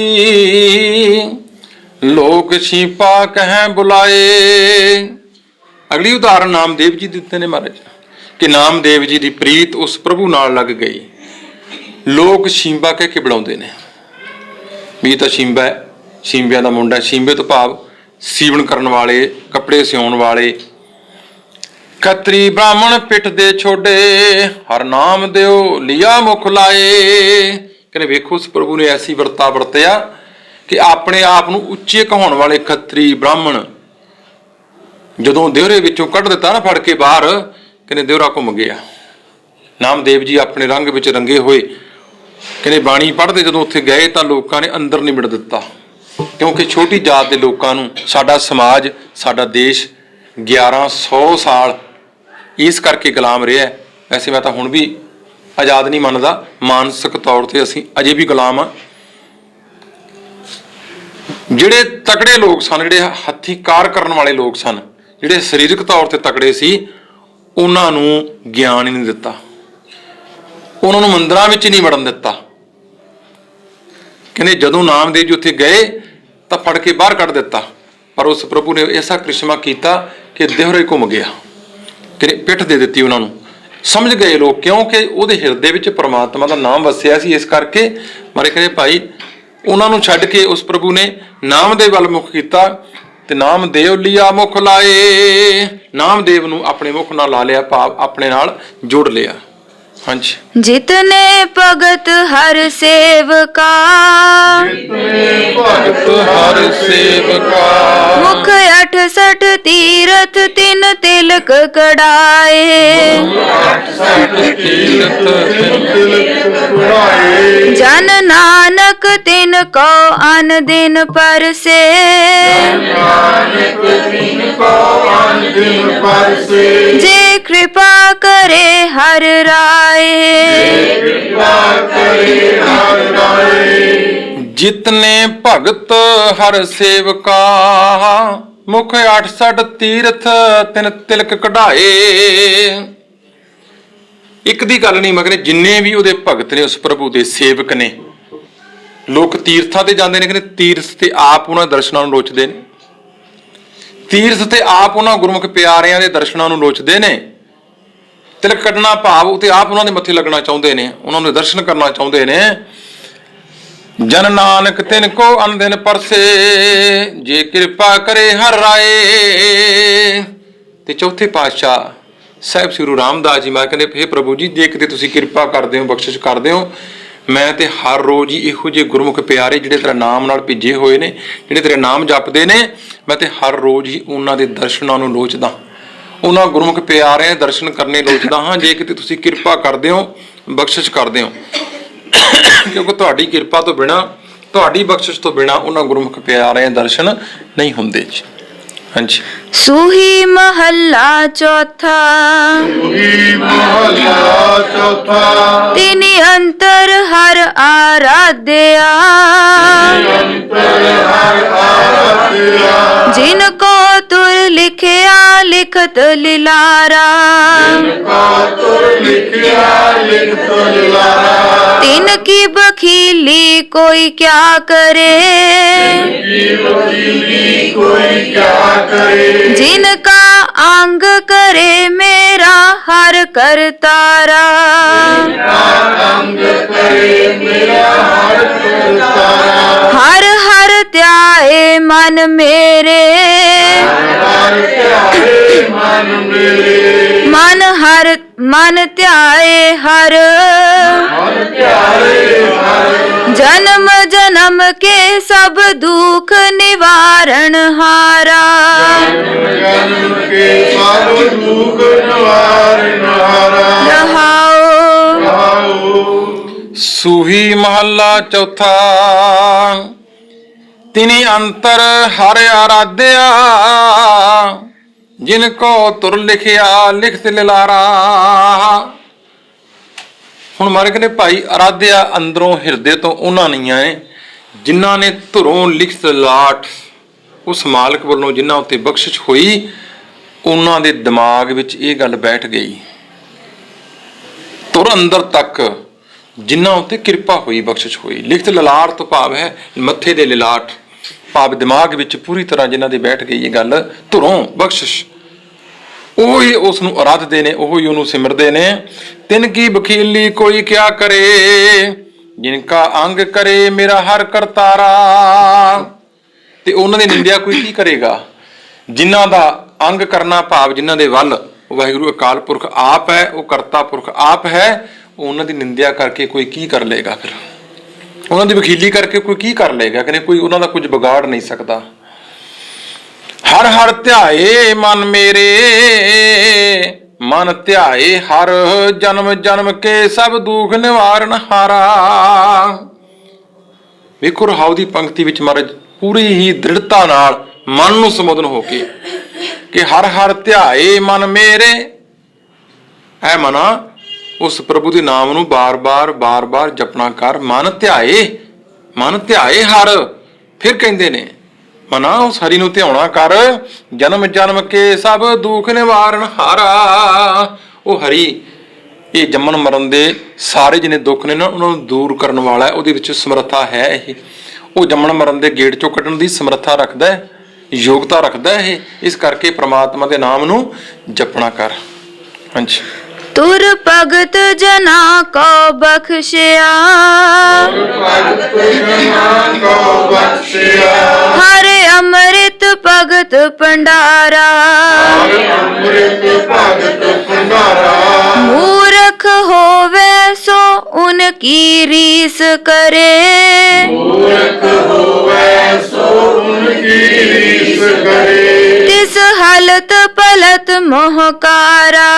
B: ਲੋਕ ਛੀਪਾ ਕਹਿ ਬੁਲਾਏ। ਅਗਲੀ ਉਦਾਹਰਨ ਨਾਮਦੇਵ ਜੀ ਦਿੱਤੇ ਨੇ ਮਹਾਰਾਜ, ਕਿ ਨਾਮਦੇਵ ਜੀ ਦੀ ਪ੍ਰੀਤ ਉਸ ਪ੍ਰਭੂ ਨਾਲ ਲੱਗ ਗਈ। ਲੋਕ ਛੀਂਬਾ ਕਹਿ ਕੇ ਬੁਲਾਉਂਦੇ ਨੇ। ਵੀ ਤਾਂ ਛੀਂਬਾ ਹੈ, ਛੀਂਬਿਆਂ ਦਾ ਮੁੰਡਾ ਹੈ। ਛੀਂਬੇ ਤੋਂ ਭਾਵ ਸੀਵਣ ਕਰਨ ਵਾਲੇ, ਕੱਪੜੇ ਸਿਉਣ ਵਾਲੇ। ਖੱਤਰੀ ਬ੍ਰਾਹਮਣ ਪਿੱਠ ਦੇ ਛੋਡੇ, ਹਰ ਨਾਮ ਦਿਓ, ਲਿਆ ਮੁਖ ਲਾਏ। ਕਹਿੰਦੇ ਵੇਖੋ ਉਸ ਪ੍ਰਭੂ ਨੇ ਐਸੀ ਵਰਤਾ ਵਰਤਿਆ ਕਿ ਆਪਣੇ ਆਪ ਨੂੰ ਉੱਚੇ ਕਹਾਉਣ ਵਾਲੇ ਖੱਤਰੀ ਬ੍ਰਾਹਮਣ ਜਦੋਂ ਦਿਹਰੇ ਵਿੱਚੋਂ ਕੱਢ ਦਿੱਤਾ ਨਾ ਫੜ ਕੇ ਬਾਹਰ, ਕਹਿੰਦੇ ਦਿਹਰਾ ਘੁੰਮ ਗਿਆ। ਨਾਮਦੇਵ ਜੀ ਆਪਣੇ ਰੰਗ ਵਿੱਚ ਰੰਗੇ ਹੋਏ। ਕਹਿੰਦੇ ਬਾਣੀ ਪੜ੍ਹਦੇ ਜਦੋਂ ਉੱਥੇ ਗਏ ਤਾਂ ਲੋਕਾਂ ਨੇ ਅੰਦਰ ਨਹੀਂ ਮਿੜ ਦਿੱਤਾ। ਕਿਉਂਕਿ ਛੋਟੀ ਜਾਤ ਦੇ ਲੋਕਾਂ ਨੂੰ ਸਾਡਾ ਸਮਾਜ, ਸਾਡਾ ਦੇਸ਼ 1100 ਸਾਲ ਇਸ ਕਰਕੇ ਗੁਲਾਮ ਰਿਹਾ ਹੈ। ਵੈਸੇ ਮੈਂ ਤਾਂ ਹੁਣ ਵੀ ਆਜ਼ਾਦ ਨਹੀਂ ਮੰਨਦਾ। ਮਾਨਸਿਕ ਤੌਰ ਤੇ ਅਸੀਂ ਅਜੇ ਵੀ ਗੁਲਾਮ ਆ ਜਿਹੜੇ ਤਕੜੇ ਲੋਕ ਸਨ, ਜਿਹੜੇ ਹੱਥੀ ਕਾਰ ਕਰਨ ਵਾਲੇ ਲੋਕ ਸਨ, ਜਿਹੜੇ ਸਰੀਰਕ ਤੌਰ ਤੇ ਤਕੜੇ ਸੀ, ਉਹਨਾਂ ਨੂੰ ਗਿਆਨ ਹੀ ਨਹੀਂ ਦਿੱਤਾ। ਉਹਨਾਂ ਨੂੰ ਮੰਦਰਾਂ ਵਿੱਚ ਨਹੀਂ ਵੜਨ ਦਿੱਤਾ। ਕਹਿੰਦੇ ਜਦੋਂ ਨਾਮਦੇਵ ਜੀ ਉੱਥੇ ਗਏ, ਤਾਂ ਫੜ ਕੇ ਬਾਹਰ ਕੱਢ ਦਿੱਤਾ। ਪਰ ਉਸ ਪ੍ਰਭੂ ਨੇ ਐਸਾ ਕ੍ਰਿਸ਼ਮਾ ਕੀਤਾ ਕਿ ਦੇਹਰੇ ਘੁੰਮ ਗਿਆ। ਕਿ ਪਿੱਠ ਦੇ ਦਿੱਤੀ ਉਹਨਾਂ ਨੂੰ। ਸਮਝ ਗਏ ਲੋਕ ਕਿਉਂਕਿ ਉਹਦੇ ਹਿਰਦੇ ਵਿੱਚ ਪਰਮਾਤਮਾ ਦਾ ਨਾਮ ਵਸਿਆ ਸੀ, ਇਸ ਕਰਕੇ। ਮਾਰੇ ਕਹਿੰਦੇ ਭਾਈ ਉਹਨਾਂ ਨੂੰ ਛੱਡ ਕੇ ਉਸ ਪ੍ਰਭੂ ਨੇ ਨਾਮ ਦੇ ਵੱਲ ਮੁਖ ਕੀਤਾ ਤੇ ਨਾਮ ਦੇਵ ਲਿਆ ਮੁਖ ਲਾਏ। ਨਾਮਦੇਵ ਨੂੰ ਆਪਣੇ ਮੁਖ ਨਾਲ ਲਾ ਲਿਆ ਭਾਵ ਆਪਣੇ ਨਾਲ ਜੋੜ ਲਿਆ।
C: ਜਿਤਨੇ ਭਗਤ ਹਰ ਸੇਵਕਾ ਜਿਤਨੇ
B: ਭਗਤ ਹਰ ਸੇਵਕਾ
C: ਮੁਖ 68 ਤੀਰਥ ਤਿੰਨ ਤਿਲਕ ਕੜਾਏ 68
B: ਤੀਰਥ
D: ਤਿੰਨ ਤਿਲਕ
C: ਜਨ ਨਾਨਕ ਤਿਨ ਕੋ ਅਨ ਦਿਨ ਪਰਸੇ।
D: ਜਨ ਨਾਨਕ ਤਿਨ ਕੋ ਅਨ ਦਿਨ ਪਰਸੇ।
C: ਜੇ ਕਿਰਪਾ ਕਰੇ ਹਰ ਰਾਏ।
B: ਜਿਤਨੇ ਭਗਤ ਹਰ ਸੇਵਕਾ ਮੁਖ 68 ਤੀਰਥ ਤਿਨ ਤਿਲਕ ਕਢਾਏ। ਇੱਕ ਦੀ ਗੱਲ ਨਹੀਂ, ਮਗਰ ਜਿੰਨੇ ਵੀ ਉਹਦੇ ਭਗਤ ਨੇ, ਉਸ ਪ੍ਰਭੂ ਦੇ ਸੇਵਕ ਨੇ, ਲੋਕ ਤੀਰਥਾਂ ਤੇ ਜਾਂਦੇ ਨੇ, ਕਹਿੰਦੇ ਤੀਰਥ ਤੇ ਆਪ ਉਹਨਾਂ ਦੇ ਦਰਸ਼ਨਾਂ ਨੂੰ ਲੋਚਦੇ ਨੇ। ਤੀਰਥ ਤੇ ਆਪ ਉਹਨਾਂ ਗੁਰਮੁਖ ਪਿਆਰਿਆਂ ਦੇ ਦਰਸ਼ਨਾਂ ਨੂੰ ਲੋਚਦੇ ਨੇ। ਤਿਲਕ ਕੱਢਣਾ ਭਾਵ ਉਤੇ ਆਪ ਉਹਨਾਂ ਦੇ ਮੱਥੇ ਲੱਗਣਾ ਚਾਹੁੰਦੇ ਨੇ, ਉਹਨਾਂ ਨੂੰ ਦਰਸ਼ਨ ਕਰਨਾ ਚਾਹੁੰਦੇ ਨੇ। ਜਨ ਨਾਨਕ ਤਿਨ ਕੋ ਅੰਧਨ ਪਰਸੇ, ਜੇ ਕਿਰਪਾ ਕਰੇ ਹਰ ਰਾਏ। ਤੇ ਚੌਥੇ ਪਾਤਸ਼ਾਹ ਸਾਹਿਬ, ਸ੍ਰੀ ਗੁਰੂ ਰਾਮਦਾਸ ਜੀ, ਮਾ ਕਹਿੰਦੇ ਫੇ ਪ੍ਰਭੂ ਜੀ, ਜੇ ਕਿਤੇ ਤੁਸੀਂ ਕਿਰਪਾ ਕਰਦੇ ਹੋ, ਬਖਸ਼ਿਸ਼ ਕਰਦੇ ਹੋ, ਮੈਂ ਤੇ ਹਰ ਰੋਜ਼ ਹੀ ਇਹੋ ਜਿਹੇ ਗੁਰਮੁਖ ਪਿਆਰੇ ਜਿਹੜੇ ਤੇਰਾ ਨਾਮ ਨਾਲ ਭਿੱਜੇ ਹੋਏ ਨੇ, ਜਿਹੜੇ ਤੇਰੇ ਨਾਮ ਜਪਦੇ ਨੇ, ਮੈਂ ਤੇ ਹਰ ਰੋਜ਼ ਹੀ ਉਹਨਾਂ ਦੇ ਦਰਸ਼ਨਾਂ ਨੂੰ ਲੋਚਦਾ ਉਹਨਾਂ ਗੁਰਮੁਖ ਪਿਆਰਿਆਂ ਦੇ ਦਰਸ਼ਨ ਕਰਨੇ ਲੋਚਦਾ ਹਾਂ, ਜੇ ਕਿਤੇ ਤੁਸੀਂ ਕਿਰਪਾ ਕਰਦੇ ਹੋ, ਬਖਸ਼ਿਸ਼ ਕਰਦੇ ਹੋ। ਕਿਉਂਕਿ ਤੁਹਾਡੀ ਕਿਰਪਾ ਤੋਂ ਬਿਨਾ, ਤੁਹਾਡੀ ਬਖਸ਼ਿਸ਼ ਤੋਂ ਬਿਨਾ ਉਹਨਾਂ ਗੁਰਮੁਖ ਪਿਆਰਿਆਂ ਦੇ ਦਰਸ਼ਨ ਨਹੀਂ ਹੁੰਦੇ ਜੀ। ਹਾਂਜੀ।
D: सुही महल्ला चौथा।
C: तीन अंतर हर आराध्या। जिनको तुर
D: लिखिया
C: लिखत लिलारा। तीन
D: की बखीली कोई क्या करे?
C: की बखीली कोई क्या करे? जिनका
D: अंग करे मेरा हर
C: कर तारा हर
D: हर त्याए मन मेरे
C: मन
D: हर मन त्याए हर
C: ਜਨਮ ਜਨਮ ਕੇ ਸਭ ਦੁੱਖ ਨਿਵਾਰਣ ਹਾਰਾ।
D: ਜਨਮ ਜਨਮ ਕੇ ਸਭ ਦੁੱਖ ਨਿਵਾਰਣ ਹਾਰਾ।
C: ਰਹਾਓ।
D: ਰਹਾਓ।
B: ਸੁਹੀ ਮਹੱਲਾ ਚੌਥਾ। ਤਿਨੀ ਅੰਤਰ ਹਰ ਆਰਾਧਿਆ। ਜਿਨ ਕੋ ਤੁਰ ਲਿਖਿਆ ਹੁਣ ਮਾਰੇ ਕਹਿੰਦੇ ਭਾਈ ਅਰਾਧਿਆ ਅੰਦਰੋਂ ਹਿਰਦੇ ਤੋਂ ਉਹਨਾਂ ਨਹੀਂ ਆਏ ਜਿਨ੍ਹਾਂ ਨੇ ਧੁਰੋਂ ਲਿਖਤ ਲਾਟ ਉਸ ਮਾਲਕ ਵੱਲੋਂ ਜਿਨ੍ਹਾਂ ਉੱਤੇ ਬਖਸ਼ਿਸ਼ ਹੋਈ, ਉਹਨਾਂ ਦੇ ਦਿਮਾਗ ਵਿੱਚ ਇਹ ਗੱਲ ਬੈਠ ਗਈ। ਤੁਰ ਅੰਦਰ ਤੱਕ ਜਿਨ੍ਹਾਂ ਉੱਤੇ ਕਿਰਪਾ ਹੋਈ, ਬਖਸ਼ਿਸ਼ ਹੋਈ। ਲਿਖਤ ਲਲਾਟ ਤੋਂ ਭਾਵ ਹੈ ਮੱਥੇ ਦੇ ਲਿਲਾਟ ਭਾਵ ਦਿਮਾਗ ਵਿੱਚ ਪੂਰੀ ਤਰ੍ਹਾਂ ਜਿਨ੍ਹਾਂ ਦੇ ਬੈਠ ਗਈ ਇਹ ਗੱਲ, ਧੁਰੋਂ ਬਖਸ਼ਿਸ਼ ਉਹ ਹੀ ਉਸ ਨੂੰ ਅਰਾਧਦੇ ਨੇ, ਉਹ ਹੀ ਉਹਨੂੰ ਸਿਮਰਦੇ ਨੇ। ਤਿਨ ਕੀ ਬਖੀਲੀ ਕੋਈ ਕਿਆ ਕਰੇ? ਜਿਨਕਾ ਅੰਗ ਕਰੇ ਮੇਰਾ ਹਰ ਕਰਤਾਰਾ। ਤੇ ਉਹਨਾਂ ਦੀ ਨਿੰਦਿਆ ਕੋਈ ਕੀ ਕਰੇਗਾ? ਜਿਨ੍ਹਾਂ ਦਾ ਅੰਗ ਕਰਨਾ ਭਾਵ ਜਿਨ੍ਹਾਂ ਦੇ ਵੱਲ ਵਾਹਿਗੁਰੂ ਅਕਾਲ ਪੁਰਖ ਆਪ ਹੈ, ਉਹ ਕਰਤਾ ਪੁਰਖ ਆਪ ਹੈ, ਉਹਨਾਂ ਦੀ ਨਿੰਦਿਆ ਕਰਕੇ ਕੋਈ ਕੀ ਕਰ ਲੇਗਾ ਫਿਰ? ਉਹਨਾਂ ਦੀ ਵਕੀਲੀ ਕਰਕੇ ਕੋਈ ਕੀ ਕਰ ਲੇਗਾ ਕਹਿੰਦੇ ਕੋਈ ਉਹਨਾਂ ਦਾ ਕੁਝ ਵਿਗਾੜ ਨਹੀਂ ਸਕਦਾ। ਹਰ ਹਰ ਧਿਆਏ ਮਨ ਮੇਰੇ। ਮਨ ਧਿਆਏ ਹਰ ਜਨਮ ਜਨਮ ਕੇ ਸਭ ਦੁੱਖ ਨਿਵਾਰਨ ਹਾਰਾ। ਵੇਖੋ ਰਹਾਉ ਦੀ ਪੰਕਤੀ ਵਿੱਚ ਮਹਾਰਾਜ, ਪੂਰੀ ਹੀ ਦ੍ਰਿੜਤਾ ਨਾਲ ਮਨ ਨੂੰ ਸੰਬੋਧਨ ਹੋ ਕੇ ਕਿ ਹਰ ਹਰ ਧਿਆਏ ਮਨ ਮੇਰੇ। ਐ ਮਨਾ, ਉਸ ਪ੍ਰਭੂ ਦੇ ਨਾਮ ਨੂੰ ਬਾਰ-ਬਾਰ ਬਾਰ-ਬਾਰ ਜਪਣਾ ਕਰ। ਮਨ ਧਿਆਏ ਮਨ ਧਿਆਏ ਹਰ। ਫਿਰ ਕਹਿੰਦੇ ਨੇ ਮਨਾ ਉਸ ਹਰੀ ਨੂੰ ਧਿਆਉਣਾ ਕਰ ਜਨਮ ਜਨਮ ਕੇ ਸਭ ਦੁੱਖ ਨਿਵਾਰਨ ਹਾਰਾ। ਉਹ ਹਰੀ ਇਹ ਜੰਮਣ ਮਰਨ ਦੇ ਸਾਰੇ ਜਿਹਨੇ ਦੁੱਖ ਨੇ ਨਾ ਉਹਨਾਂ ਨੂੰ ਦੂਰ ਕਰਨ ਵਾਲਾ ਹੈ ਉਹਦੇ ਵਿੱਚ ਸਮਰੱਥਾ ਹੈ ਇਹ। ਉਹ ਜੰਮਣ ਮਰਨ ਦੇ ਗੇੜ ਚੋਂ ਕੱਢਣ ਦੀ ਸਮਰੱਥਾ ਰੱਖਦਾ ਹੈ ਯੋਗਤਾ ਰੱਖਦਾ ਹੈ ਇਹ। ਇਸ ਕਰਕੇ ਪ੍ਰਮਾਤਮਾ ਦੇ ਨਾਮ ਨੂੰ ਜਪਣਾ ਕਰ। ਹਾਂਜੀ।
C: ਤੁਰ ਭਗਤ ਜਨਾ ਕੋ ਬਖਸ਼ਿਆ।
D: ਭਗਤ ਜਨਾਂ ਕੋ ਬਖਸ਼ਿਆ।
C: ਭਗਤ ਭੰਡਾਰਾ।
D: ਹਰ ਅੰਮ੍ਰਿਤ ਭਗਤ ਭੰਡਾਰਾ।
C: ਮੂਰਖ ਹੋਵੇ ਸੋ ਉਨ ਕੀ ਰੀਸ ਕਰੇ।
D: ਮੂਰਖ ਹੋਵੇ ਸੋ ਉਨਕੀ ਰੀਸ ਕਰੇ।
C: ਤਿਸ ਹਲਤ ਪਲਤ ਮੋਹਕਾਰਾ।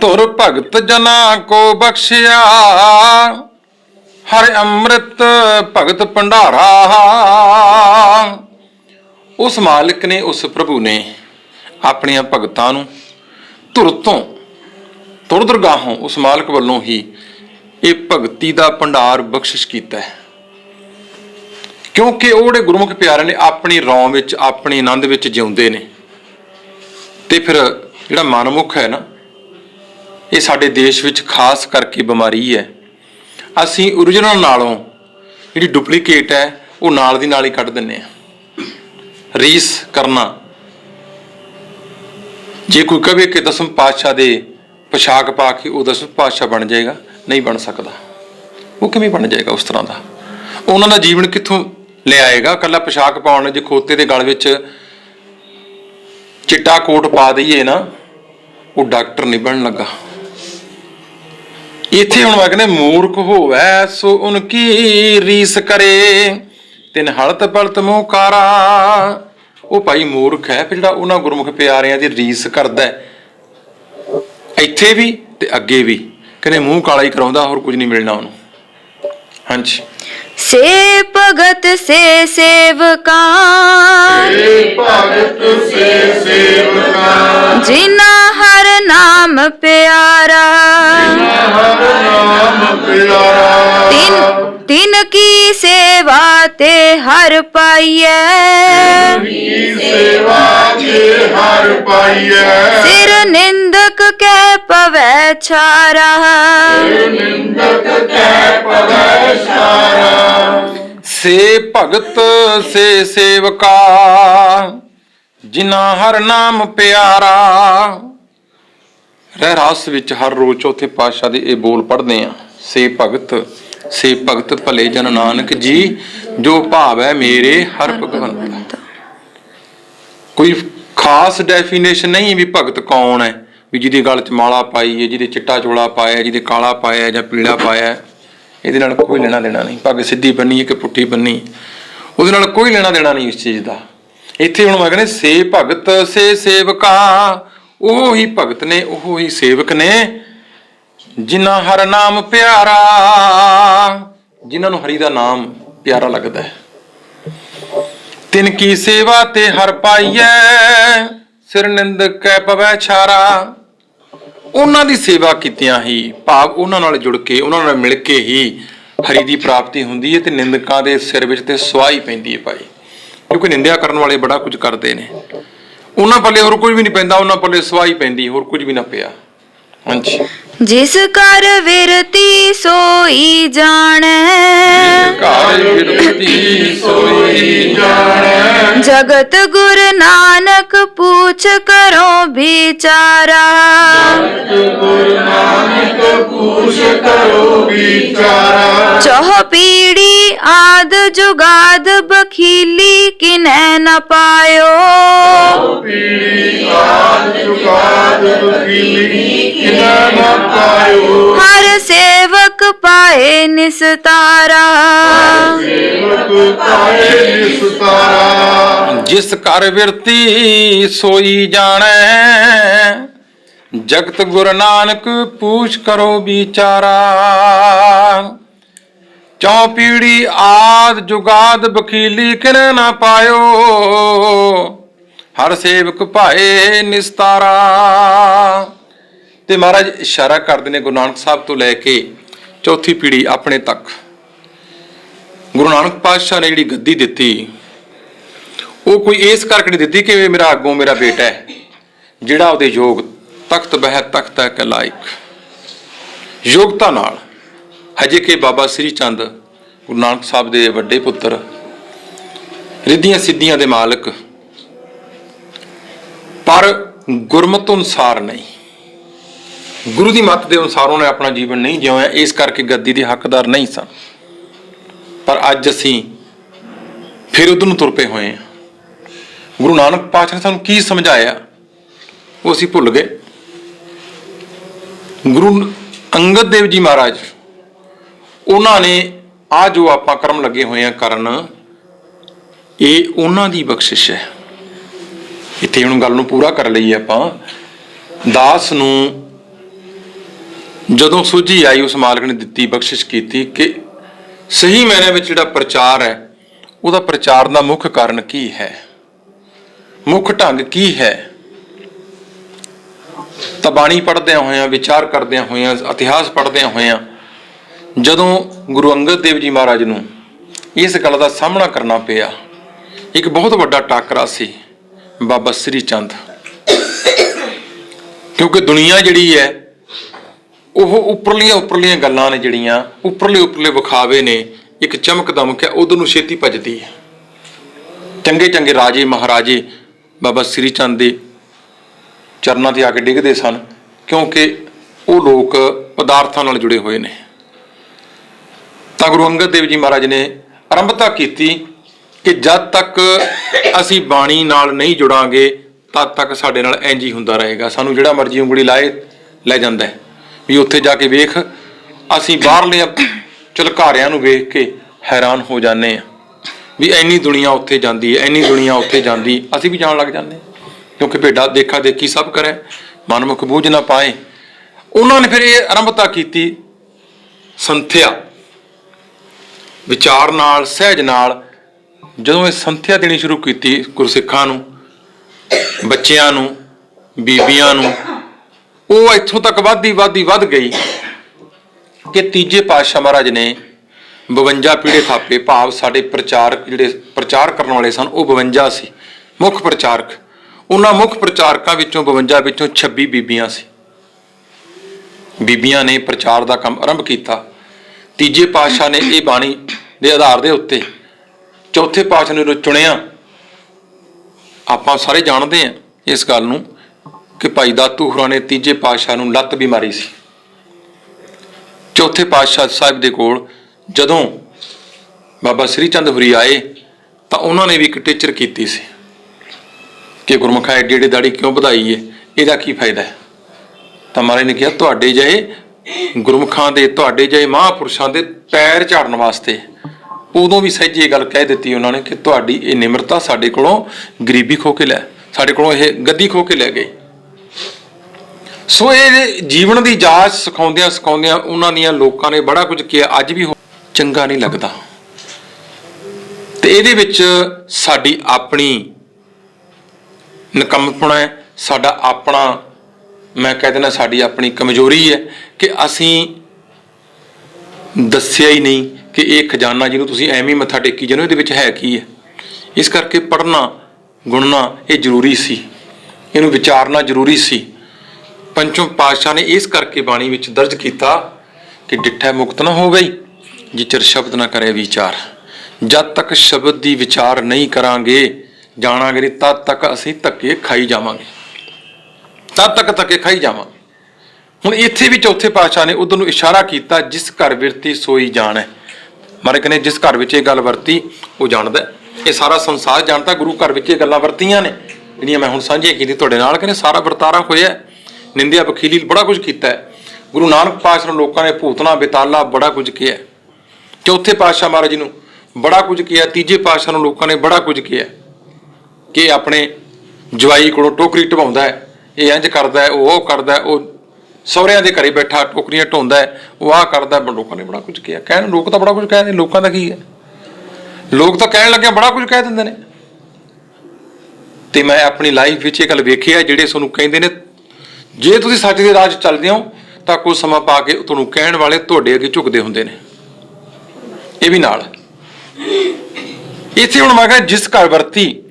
B: ਧੁਰ ਭਗਤ ਜਨਾ ਕੋ ਬਖਸ਼ਿਆ। ਹਰ ਅੰਮ੍ਰਿਤ ਭਗਤ ਭੰਡਾਰਾ। ਉਸ ਮਾਲਕ ਨੇ, ਉਸ ਪ੍ਰਭੂ ਨੇ ਆਪਣੀਆਂ ਭਗਤਾਂ ਨੂੰ ਧੁਰ ਤੋਂ ਤੁਰ ਦਰਗਾਹੋਂ ਉਸ ਮਾਲਕ ਵੱਲੋਂ ਹੀ ਇਹ ਭਗਤੀ ਦਾ ਭੰਡਾਰ ਬਖਸ਼ਿਸ਼ ਕੀਤਾ ਹੈ। ਕਿਉਂਕਿ ਉਹ ਜਿਹੜੇ ਗੁਰਮੁਖ ਪਿਆਰੇ ਨੇ, ਆਪਣੀ ਰੌਂ ਵਿੱਚ, ਆਪਣੀ ਆਨੰਦ ਵਿੱਚ ਜਿਉਂਦੇ ਨੇ। ਤੇ ਫਿਰ ਜਿਹੜਾ ਮਨਮੁਖ ਹੈ ਨਾ, ਇਹ ਸਾਡੇ ਦੇਸ਼ ਵਿੱਚ ਖਾਸ ਕਰਕੇ ਬਿਮਾਰੀ ਹੈ। ਅਸੀਂ origignal ਨਾਲੋਂ ਜਿਹੜੀ ਡੁਪਲੀਕੇਟ ਹੈ, ਉਹ ਨਾਲ ਦੀ ਨਾਲ ਹੀ ਕੱਢ ਦਿੰਨੇ ਆ ਰੀਸ ਕਰਨਾ। ਜੇ ਕੋਈ ਕਵੇ ਕਿ ਦਸਮ ਪਾਤਸ਼ਾਹ ਦੇ ਪੋਸ਼ਾਕ ਪਾ ਕੇ ਉਹ ਦਸਮ ਪਾਤਸ਼ਾਹ ਬਣ ਜਾਏਗਾ, ਨਹੀਂ ਬਣ ਸਕਦਾ। ਉਹ ਕਿਵੇਂ ਬਣ ਜਾਏਗਾ ਉਸ ਤਰ੍ਹਾਂ ਦਾ? ਉਹਨਾਂ ਦਾ ਜੀਵਨ ਕਿੱਥੋਂ ਲੈ ਆਏਗਾ? ਕੱਲਾ ਪੋਸ਼ਾਕ ਪਾਉਣ ਨਾਲ ਜੇ ਖੋਤੇ ਦੇ ਗਲ ਵਿੱਚ ਚਿੱਟਾ ਕੋਟ ਪਾ ਦਈਏ ਨਾ, ਉਹ ਡਾਕਟਰ ਨਹੀਂ ਬਣਨ ਲੱਗਾ। ਇੱਥੇ ਹੁਣ ਮੈਂ ਕਹਿੰਦਾ ਮੂਰਖ ਹੋਵੇ, ਸੋ ਉਨਕੀ ਰੀਸ ਕਰੇ? ਤਿਨ ਹਲਤ ਪਲਤ ਮੁਕਾਰਾ ਉਹ ਭਾਈ ਮੂਰਖ ਹੈ, ਫਿਰ ਜਿਹੜਾ ਉਹਨਾਂ ਗੁਰਮੁਖ ਪਿਆਰਿਆਂ ਦੀ ਰੀਸ ਕਰਦਾ ਹੈ। ਇੱਥੇ ਵੀ ਤੇ ਅੱਗੇ ਵੀ। ਕਹਿੰਦੇ ਮੂੰਹ ਕਾਲਾ ਹੀ ਕਰਾਉਂਦਾ, ਹੋਰ ਕੁਝ ਨਹੀਂ ਮਿਲਣਾ ਉਹਨੂੰ। ਹਾਂਜੀ।
C: ਸੇ ਭਗਤ ਸੇ ਸੇਵਕਾਂ।
D: ਏ ਭਗਤ ਸੇ ਸੇਵਕਾ।
C: ਜਿਨਾ ਹਰ ਨਾਮ ਪਿਆਰਾ।
D: ਹਰ ਨਾਮ ਪਿਆਰਾ।
C: ਤਿਨ ਤਿਨ ਕੀ ਸੇਵਾ ਤੇ ਹਰ ਪਾਈਐ।
D: ਕੀ ਸੇਵਾ ਕੇ ਹਰ ਪਾਈਐ।
C: ਸਿਰ ਨਿੰਦਕ ਕਹਿ ਪਵੈ ਛਾਰਾ।
D: ਨਿੰਦਕ ਕੈ ਪਵੈ ਸਾਰਾ
B: ਸੇ ਭਗਤ ਸੇ ਸੇਵਕਾ ਜਿਨ੍ਹਾਂ ਹਰ ਨਾਮ ਪਿਆਰਾ। ਰਹਿ ਰਾਸ ਵਿੱਚ ਹਰ ਰੋਜ਼ ਚੌਥੇ ਪਾਤਸ਼ਾਹ ਦੇ ਇਹ ਬੋਲ ਪੜ੍ਹਦੇ ਆ ਸੇ ਭਗਤ ਸੇ ਭਗਤ ਭਲੇ ਜਨ ਨਾਨਕ ਜੀ ਜੋ ਭਾਵ ਹੈ ਮੇਰੇ ਹਰ ਭਗਵੰਤ। ਕੋਈ ਖਾਸ ਡੈਫੀਨੇਸ਼ਨ ਨਹੀਂ ਵੀ ਭਗਤ ਕੌਣ ਹੈ ਵੀ ਜਿਹਦੇ ਗਲ 'ਚ ਮਾਲਾ ਪਾਈ ਹੈ ਜਿਹਦੇ ਚਿੱਟਾ ਚੋਲਾ ਪਾਇਆ ਹੈ, ਜਿਹਦੇ ਕਾਲਾ ਪਾਇਆ ਹੈ ਜਾਂ ਪੀਲਾ ਪਾਇਆ ਹੈ। ਇਹਦੇ ਨਾਲ ਕੋਈ ਲੈਣਾ ਦੇਣਾ ਨਹੀਂ। ਪੱਗ ਸਿੱਧੀ ਬੰਨੀ ਹੈ ਕਿ ਪੁੱਠੀ ਬੰਨੀ ਉਹਦੇ ਨਾਲ ਕੋਈ ਲੈਣਾ ਦੇਣਾ ਨਹੀਂ ਇਸ ਚੀਜ਼ ਦਾ। ਇੱਥੇ ਹੁਣ ਮੈਂ ਕਹਿੰਦੇ ਸੇ ਭਗਤ ਸੇ ਸੇਵਕਾ ਉਹ ਹੀ ਭਗਤ ਨੇ ਉਹ ਹੀ ਸੇਵਕ ਨੇ। ਜਿਨ੍ਹਾਂ ਹਰ ਨਾਮ ਪਿਆਰਾ, ਜਿਨ੍ਹਾਂ ਨੂੰ ਹਰੀ ਦਾ ਨਾਮ ਪਿਆਰਾ ਲੱਗਦਾ ਹੈ। ਤਿਨ ਕੀ ਸੇਵਾ ਤੇ ਹਰ ਪਾਈਐ, ਸਿਰ ਨਿੰਦਕੈ ਪਵੈ ਛਾਰਾ। ਉਹਨਾਂ ਦੀ ਸੇਵਾ ਕੀਤਿਆਂ ਹੀ ਭਾਵ ਉਹਨਾਂ ਨਾਲ ਜੁੜ ਕੇ, ਉਹਨਾਂ ਨਾਲ ਮਿਲ ਕੇ ਹੀ ਹਰੀ ਦੀ ਪ੍ਰਾਪਤੀ ਹੁੰਦੀ ਹੈ ਤੇ ਨਿੰਦਕਾਂ ਦੇ ਸਿਰ ਵਿੱਚ ਤੇ ਸਵਾਈ ਪੈਂਦੀ ਹੈ ਭਾਈ। ਕਿਉਂਕਿ ਨਿੰਦਿਆ ਕਰਨ ਵਾਲੇ ਬੜਾ ਕੁਝ ਕਰਦੇ ਨੇ। ਉਹਨਾਂ ਪੱਲੇ ਹੋਰ ਕੁਝ ਵੀ ਨਹੀਂ ਪੈਂਦਾ, ਉਹਨਾਂ ਪੱਲੇ ਸਵਾਈ ਪੈਂਦੀ, ਹੋਰ ਕੁਝ ਵੀ ਨਾ ਪਿਆ। ਹਾਂਜੀ।
C: ਜਿਸ ਕਰ ਵਿਰਤੀ ਸੋਈ ਜਾਣੈ।
B: ਘਰ ਬਿਰਤੀ ਸੋਈ ਜਾਣੈ।
C: ਜਗਤ ਗੁਰ ਨਾਨਕ ਪੂਛ ਕਰੋ ਵਿਚਾਰਾ।
D: ਗੁਰੂ ਨਾਨਕ ਪੂਛ ਕਰੋ ਵਿਚਾਰਾ।
C: ਚੋਹ ਪੀੜੀ ਆਦ ਜੁਗਾਦ ਬਖੀਲੀ ਕਿਨੈ ਨ ਪਾਇਓ।
D: ਪੀੜੀ ਆਦ ਚੁਕਾਦ ਵਕੀਲੀ ਕਿਨਾ ਨਾ ਪਾਇਓ
C: ਹਰ ਸੇਵਕ ਪਾਏ ਨਿਸਤਾਰਾ
D: ਸੇਵਕ ਪਾਏ ਨਿਸਤਾਰਾ
B: ਜਿਸ ਕਰ ਬਿਰਤੀ ਸੋਈ ਜਾਣੈ ਜਗਤ ਗੁਰ ਨਾਨਕ ਪੂਛ ਕਰੋ ਵਿਚਾਰਾ। ਚੌ ਪੀੜੀ ਆਦ ਜੁਗਾਦ ਬਖੀਲੀ ਕਿਨ ਨਾ ਪਾਇਓ ਹਰ ਸੇਵਕ ਭਾਏ ਨਿਸਤਾਰਾ ਤੇ ਮਹਾਰਾਜ ਇਸ਼ਾਰਾ ਕਰਦੇ ਨੇ ਗੁਰੂ ਨਾਨਕ ਸਾਹਿਬ ਤੋਂ ਲੈ ਕੇ ਚੌਥੀ ਪੀੜ੍ਹੀ ਆਪਣੇ ਤੱਕ। ਗੁਰੂ ਨਾਨਕ ਪਾਤਸ਼ਾਹ ਨੇ ਜਿਹੜੀ ਗੱਦੀ ਦਿੱਤੀ, ਉਹ ਕੋਈ ਇਸ ਕਰਕੇ ਨਹੀਂ ਦਿੱਤੀ ਕਿ ਮੇਰਾ ਅੱਗੋਂ ਮੇਰਾ ਬੇਟਾ ਹੈ, ਜਿਹੜਾ ਉਹਦੇ ਯੋਗ ਤਖਤ ਬਹਿ ਤਖਤ ਹੈ ਕਿ ਲਾਇਕ। ਯੋਗਤਾ ਨਾਲ ਹਜੇ ਕਿ ਬਾਬਾ ਸ੍ਰੀ ਚੰਦ, ਗੁਰੂ ਨਾਨਕ ਸਾਹਿਬ ਦੇ ਵੱਡੇ ਪੁੱਤਰ, ਰਿੱਧੀਆਂ ਸਿੱਧੀਆਂ ਦੇ ਮਾਲਕ, ਪਰ ਗੁਰਮਤ ਅਨੁਸਾਰ ਨਹੀਂ। ਗੁਰੂ ਦੀ ਮੱਤ ਦੇ ਅਨੁਸਾਰ ਉਹਨੇ ਆਪਣਾ ਜੀਵਨ ਨਹੀਂ ਜਿਉਇਆ ਇਸ ਕਰਕੇ ਗੱਦੀ ਦੇ ਹੱਕਦਾਰ ਨਹੀਂ ਸਨ। ਪਰ ਅੱਜ ਅਸੀਂ ਫਿਰ ਉਧਰ ਨੂੰ ਤੁਰ ਪਏ ਹੋਏ ਹਾਂ। ਗੁਰੂ ਨਾਨਕ ਪਾਤਸ਼ਾਹ ਨੇ ਸਾਨੂੰ ਕੀ ਸਮਝਾਇਆ? ਉਹ ਅਸੀਂ ਭੁੱਲ ਗਏ। ਗੁਰੂ ਅੰਗਦ ਦੇਵ ਜੀ ਮਹਾਰਾਜ, ਉਹਨਾਂ ਨੇ ਆ ਜੋ ਆਪਾਂ ਕਰਮ ਲੱਗੇ ਹੋਏ ਆ ਕਰਨ, ਇਹ ਉਹਨਾਂ ਦੀ ਬਖਸ਼ਿਸ਼ ਹੈ। ਇੱਥੇ ਹੁਣ ਗੱਲ ਨੂੰ ਪੂਰਾ ਕਰ ਲਈਏ ਆਪਾਂ। ਦਾਸ ਨੂੰ ਜਦੋਂ ਸੂਝੀ ਆਈ, ਉਸ ਮਾਲਕ ਨੇ ਦਿੱਤੀ ਬਖਸ਼ਿਸ਼ ਕੀਤੀ ਕਿ ਸਹੀ ਮਾਇਨੇ ਵਿੱਚ ਜਿਹੜਾ ਪ੍ਰਚਾਰ ਹੈ, ਉਹਦਾ ਪ੍ਰਚਾਰ ਦਾ ਮੁੱਖ ਕਾਰਨ ਕੀ ਹੈ? ਮੁੱਖ ਢੰਗ ਕੀ ਹੈ? ਤਾਂ ਬਾਣੀ ਪੜ੍ਹਦਿਆਂ ਹੋਇਆਂ, ਵਿਚਾਰ ਕਰਦਿਆਂ ਹੋਇਆਂ, ਇਤਿਹਾਸ ਪੜ੍ਹਦਿਆਂ ਹੋਇਆਂ, ਜਦੋਂ ਗੁਰੂ ਅੰਗਦ ਦੇਵ ਜੀ ਮਹਾਰਾਜ ਨੂੰ ਇਸ ਗੱਲ ਦਾ ਸਾਹਮਣਾ ਕਰਨਾ ਪਿਆ, ਇੱਕ ਬਹੁਤ ਵੱਡਾ ਟਾਕਰਾ ਸੀ, ਬਾਬਾ ਸ੍ਰੀ ਚੰਦ। ਕਿਉਂਕਿ ਦੁਨੀਆ ਜਿਹੜੀ ਹੈ ਉਹ ਉੱਪਰਲੀਆਂ ਉੱਪਰਲੀਆਂ ਗੱਲਾਂ ਨੇ ਜਿਹੜੀਆਂ, ਉੱਪਰਲੇ ਉੱਪਰਲੇ ਵਿਖਾਵੇ ਨੇ, ਇੱਕ ਚਮਕ ਦਮਕ ਹੈ ਉਧਰ ਨੂੰ ਛੇਤੀ ਭੱਜਦੀ ਹੈ। ਚੰਗੇ ਚੰਗੇ ਰਾਜੇ ਮਹਾਰਾਜੇ ਬਾਬਾ ਸ੍ਰੀ ਚੰਦ ਦੇ ਚਰਨਾਂ ਤੇ ਆ ਕੇ ਡਿੱਗਦੇ ਸਨ, ਕਿਉਂਕਿ ਉਹ ਲੋਕ ਪਦਾਰਥਾਂ ਨਾਲ ਜੁੜੇ ਹੋਏ ਨੇ। ਤਾਂ ਗੁਰੂ ਅੰਗਦ ਦੇਵ ਜੀ ਮਹਾਰਾਜ ਨੇ ਆਰੰਭਤਾ ਕੀਤੀ ਕਿ ਜਦ ਤੱਕ ਅਸੀਂ ਬਾਣੀ ਨਾਲ ਨਹੀਂ ਜੁੜਾਂਗੇ, ਤਦ ਤੱਕ ਸਾਡੇ ਨਾਲ ਇੰਜ ਹੀ ਹੁੰਦਾ ਰਹੇਗਾ। ਸਾਨੂੰ ਜਿਹੜਾ ਮਰਜ਼ੀ ਉਂਗਲੀ ਲਾਏ, ਲੈ ਜਾਂਦਾ ਹੈ। ਵੀ ਉੱਥੇ ਜਾ ਕੇ ਵੇਖ, ਅਸੀਂ ਬਾਹਰਲੇ ਚਲਕਾਰਿਆਂ ਨੂੰ ਵੇਖ ਕੇ ਹੈਰਾਨ ਹੋ ਜਾਂਦੇ ਆ ਵੀ ਇੰਨੀ ਦੁਨੀਆ ਉੱਥੇ ਜਾਂਦੀ ਹੈ, ਇੰਨੀ ਦੁਨੀਆ ਉੱਥੇ ਜਾਂਦੀ ਅਸੀਂ ਵੀ ਜਾਣ ਲੱਗ ਜਾਂਦੇ ਕਿਉਂਕਿ ਭੇਡਾ ਦੇਖਾ ਦੇਖੀ ਸਭ ਕਰੇ ਮਨਮੁਖ ਬੂਝ ਨਾ ਪਾਏ। ਉਹਨਾਂ ਨੇ ਫਿਰ ਇਹ ਆਰੰਭਤਾ ਕੀਤੀ ਸੰਥਿਆ। ਵਿਚਾਰ ਨਾਲ, ਸਹਿਜ ਨਾਲ ਜਦੋਂ ਇਹ ਸੰਥਿਆ ਦੇਣੀ ਸ਼ੁਰੂ ਕੀਤੀ ਗੁਰਸਿੱਖਾਂ ਨੂੰ, ਬੱਚਿਆਂ ਨੂੰ, ਬੀਬੀਆਂ ਨੂੰ ਉਹ ਇੱਥੋਂ ਤੱਕ ਵੱਧਦੀ ਵੱਧਦੀ ਵੱਧ ਗਈ ਕਿ ਤੀਜੇ ਪਾਤਸ਼ਾਹ ਮਹਾਰਾਜ ਨੇ 52 ਪੀੜੇ ਥਾਪੇ, ਭਾਵ ਸਾਡੇ ਪ੍ਰਚਾਰਕ ਜਿਹੜੇ ਪ੍ਰਚਾਰ ਕਰਨ ਵਾਲੇ ਸਨ, ਉਹ 52 ਸੀ, ਮੁੱਖ ਪ੍ਰਚਾਰਕ। ਉਹਨਾਂ ਮੁੱਖ ਪ੍ਰਚਾਰਕਾਂ ਵਿੱਚੋਂ 52 ਵਿੱਚੋਂ 26 ਬੀਬੀਆਂ ਸੀ। ਬੀਬੀਆਂ ਨੇ ਪ੍ਰਚਾਰ ਦਾ ਕੰਮ ਆਰੰਭ ਕੀਤਾ। ਤੀਜੇ ਪਾਤਸ਼ਾਹ ਨੇ ਇਹ ਬਾਣੀ ਦੇ ਆਧਾਰ ਦੇ ਉੱਤੇ ਚੌਥੇ ਪਾਤਸ਼ਾਹ ਨੇ ਚੁਣਿਆ, ਆਪਾਂ ਸਾਰੇ ਜਾਣਦੇ ਹਾਂ ਇਸ ਗੱਲ ਨੂੰ ਕਿ ਭਾਈ ਦਾਤੂ ਹੋਰਾਂ ਨੇ ਤੀਜੇ ਪਾਤਸ਼ਾਹ ਨੂੰ ਲੱਤ ਵੀ ਮਾਰੀ ਸੀ। ਚੌਥੇ ਪਾਤਸ਼ਾਹ ਸਾਹਿਬ ਦੇ ਕੋਲ ਜਦੋਂ ਬਾਬਾ ਸ੍ਰੀ ਚੰਦ ਹੁਰੀ ਆਏ, ਤਾਂ ਉਹਨਾਂ ਨੇ ਵੀ ਇੱਕ ਟੀਚਰ ਕੀਤੀ ਸੀ ਕਿ ਗੁਰਮੁਖਾ ਏਡੀ ਏਡੀ ਦਾੜੀ ਕਿਉਂ ਵਧਾਈ ਏ? ਇਹਦਾ ਕੀ ਫਾਇਦਾ ਹੈ? ਤਾਂ ਮਹਾਰਾਜ ਨੇ ਕਿਹਾ, ਤੁਹਾਡੇ ਜਿਹੇ ਗੁਰਮੁਖਾਂ ਦੇ, ਤੁਹਾਡੇ ਜਿਹੇ ਮਹਾਪੁਰਸ਼ਾਂ ਦੇ ਪੈਰ ਝਾੜਨ ਵਾਸਤੇ ਉਦੋਂ ਵੀ ਸਹਿਜੇ ਇਹ ਗੱਲ ਕਹਿ ਦਿੱਤੀ ਉਹਨਾਂ ਨੇ ਕਿ ਤੁਹਾਡੀ ਇਹ ਨਿਮਰਤਾ ਸਾਡੇ ਕੋਲੋਂ ਗਰੀਬੀ ਖੋ ਕੇ ਲੈ, ਸਾਡੇ ਕੋਲੋਂ ਇਹ ਗੱਦੀ ਖੋ ਕੇ ਲੈ ਗਏ। ਸੋ ਇਹ ਜੀਵਨ ਦੀ ਜਾਂਚ ਸਿਖਾਉਂਦਿਆਂ ਸਿਖਾਉਂਦਿਆਂ ਉਹਨਾਂ ਦੀਆਂ ਲੋਕਾਂ ਨੇ ਬੜਾ ਕੁਝ ਕੀਤਾ ਅੱਜ ਵੀ ਹੋ- ਚੰਗਾ ਨਹੀਂ ਲੱਗਦਾ। ਤੇ ਇਹਦੇ ਵਿੱਚ ਸਾਡੀ ਆਪਣੀ ਨਕੰਮਪਣਾ ਹੈ, ਸਾਡਾ ਆਪਣਾ, ਮੈਂ ਕਹਿ ਦਿੰਦਾ ਸਾਡੀ ਆਪਣੀ ਕਮਜ਼ੋਰੀ ਹੈ ਕਿ ਅਸੀਂ ਦੱਸਿਆ ਹੀ ਨਹੀਂ ਕਿ ਇਹ ਖਜ਼ਾਨਾ ਜਿਹਨੂੰ ਤੁਸੀਂ ਐਵੇਂ ਮੱਥਾ ਟੇਕੀ ਜਾਂਦੇ ਹੋ, ਇਹਦੇ ਵਿੱਚ ਹੈ ਕੀ ਹੈ? ਇਸ ਕਰਕੇ ਪੜ੍ਹਨਾ, ਗੁਣਨਾ ਇਹ ਜ਼ਰੂਰੀ ਸੀ। ਇਹਨੂੰ ਵਿਚਾਰਨਾ ਜ਼ਰੂਰੀ ਸੀ। ਪੰਚਮ ਪਾਤਸ਼ਾਹ ਨੇ ਇਸ ਕਰਕੇ ਬਾਣੀ ਵਿੱਚ ਦਰਜ ਕੀਤਾ ਕਿ ਡਿੱਠਾ ਮੁਕਤ ਨਾ ਹੋ ਗਈ, ਜਿਚਰ ਸ਼ਬਦ ਨਾ ਕਰੇ ਵਿਚਾਰ। ਜਦ ਤੱਕ ਸ਼ਬਦ ਦੀ ਵਿਚਾਰ ਨਹੀਂ ਕਰਾਂਗੇ, ਜਾਣਾਂਗੇ ਨਹੀਂ ਤਦ ਤੱਕ ਅਸੀਂ ਧੱਕੇ ਖਾਈ ਜਾਵਾਂਗੇ। ਤਦ ਤੱਕ ਧੱਕੇ ਖਾਈ ਜਾਵਾਂਗੇ। ਹੁਣ ਇੱਥੇ ਵੀ ਚੌਥੇ ਪਾਤਸ਼ਾਹ ਨੇ ਉਧਰ ਨੂੰ ਇਸ਼ਾਰਾ ਕੀਤਾ, ਜਿਸ ਘਰ ਵਿਰਤੀ ਸੋਈ ਜਾਣ ਹੈ। ਮਾਰੇ ਕਹਿੰਦੇ ਜਿਸ ਘਰ ਵਿੱਚ ਇਹ ਗੱਲ ਵਰਤੀ, ਉਹ ਜਾਣਦਾ ਇਹ ਸਾਰਾ ਸੰਸਾਰ ਜਾਣਦਾ, ਗੁਰੂ ਘਰ ਵਿੱਚ ਇਹ ਗੱਲਾਂ ਵਰਤੀਆਂ ਨੇ। ਜਿਹੜੀਆਂ ਮੈਂ ਹੁਣ ਸਾਂਝੀਆਂ ਕੀਤੀ ਤੁਹਾਡੇ ਨਾਲ ਕਹਿੰਦੇ ਸਾਰਾ ਵਰਤਾਰਾ ਹੋਇਆ ਨਿੰਦਿਆ ਬਖੀਲੀ ਬੜਾ ਕੁਝ ਕੀਤਾ ਹੈ। ਗੁਰੂ ਨਾਨਕ ਪਾਤਸ਼ਾਹ ਨੂੰ ਲੋਕਾਂ ਨੇ ਭੂਤਨਾ, ਬਿਤਾਲਾ ਬੜਾ ਕੁਝ ਕਿਹਾ ਚੌਥੇ ਪਾਤਸ਼ਾਹ ਮਹਾਰਾਜ ਨੂੰ ਬੜਾ ਕੁਝ ਕਿਹਾ, ਤੀਜੇ ਪਾਤਸ਼ਾਹ ਨੂੰ ਲੋਕਾਂ ਨੇ ਬੜਾ ਕੁਝ ਕਿਹਾ ਕਿ ਆਪਣੇ ਜਵਾਈ ਕੋਲੋਂ ਟੋਕਰੀ ਢਵਾਉਂਦਾ ਹੈ, ਇਹ ਇੰਜ ਕਰਦਾ ਹੈ, ਉਹ ਉਹ ਕਰਦਾ ਹੈ, ਉਹ ਸਹੁਰਿਆਂ ਦੇ ਘਰੇ ਬੈਠਾ, ਟੋਕਰੀਆਂ ਢੋਂਦਾ ਹੈ, ਉਹ ਆਹ ਕਰਦਾ ਲੋਕਾਂ ਨੇ ਬੜਾ ਕੁਝ ਕਿਹਾ। ਕਹਿਣ ਲੋਕ ਤਾਂ ਬੜਾ ਕੁਝ ਕਹਿੰਦੇ ਲੋਕਾਂ ਦਾ ਕੀ ਹੈ? ਲੋਕ ਤਾਂ ਕਹਿਣ ਲੱਗਿਆ ਬੜਾ ਕੁਝ ਕਹਿ ਦਿੰਦੇ ਨੇ। ਤੇ ਮੈਂ ਆਪਣੀ ਲਾਈਫ ਵਿੱਚ ਇਹ ਗੱਲ ਵੇਖੀ ਹੈ, ਜਿਹੜੇ ਤੁਹਾਨੂੰ ਕਹਿੰਦੇ ਨੇ ਜੇ ਤੁਸੀਂ ਸੱਚ ਦੇ ਰਾਹ 'ਚ ਚੱਲਦੇ ਹੋ, ਤਾਂ ਕੁਝ ਸਮਾਂ ਪਾ ਕੇ ਤੁਹਾਨੂੰ ਕਹਿਣ ਵਾਲੇ ਤੁਹਾਡੇ ਅੱਗੇ ਝੁਕਦੇ ਹੁੰਦੇ ਨੇ। ਇਹ ਵੀ ਨਾਲ। ਇੱਥੇ ਹੁਣ ਮੈਂ ਕਿਹਾ, ਜਿਸ ਘਰ ਵਰਤੀ,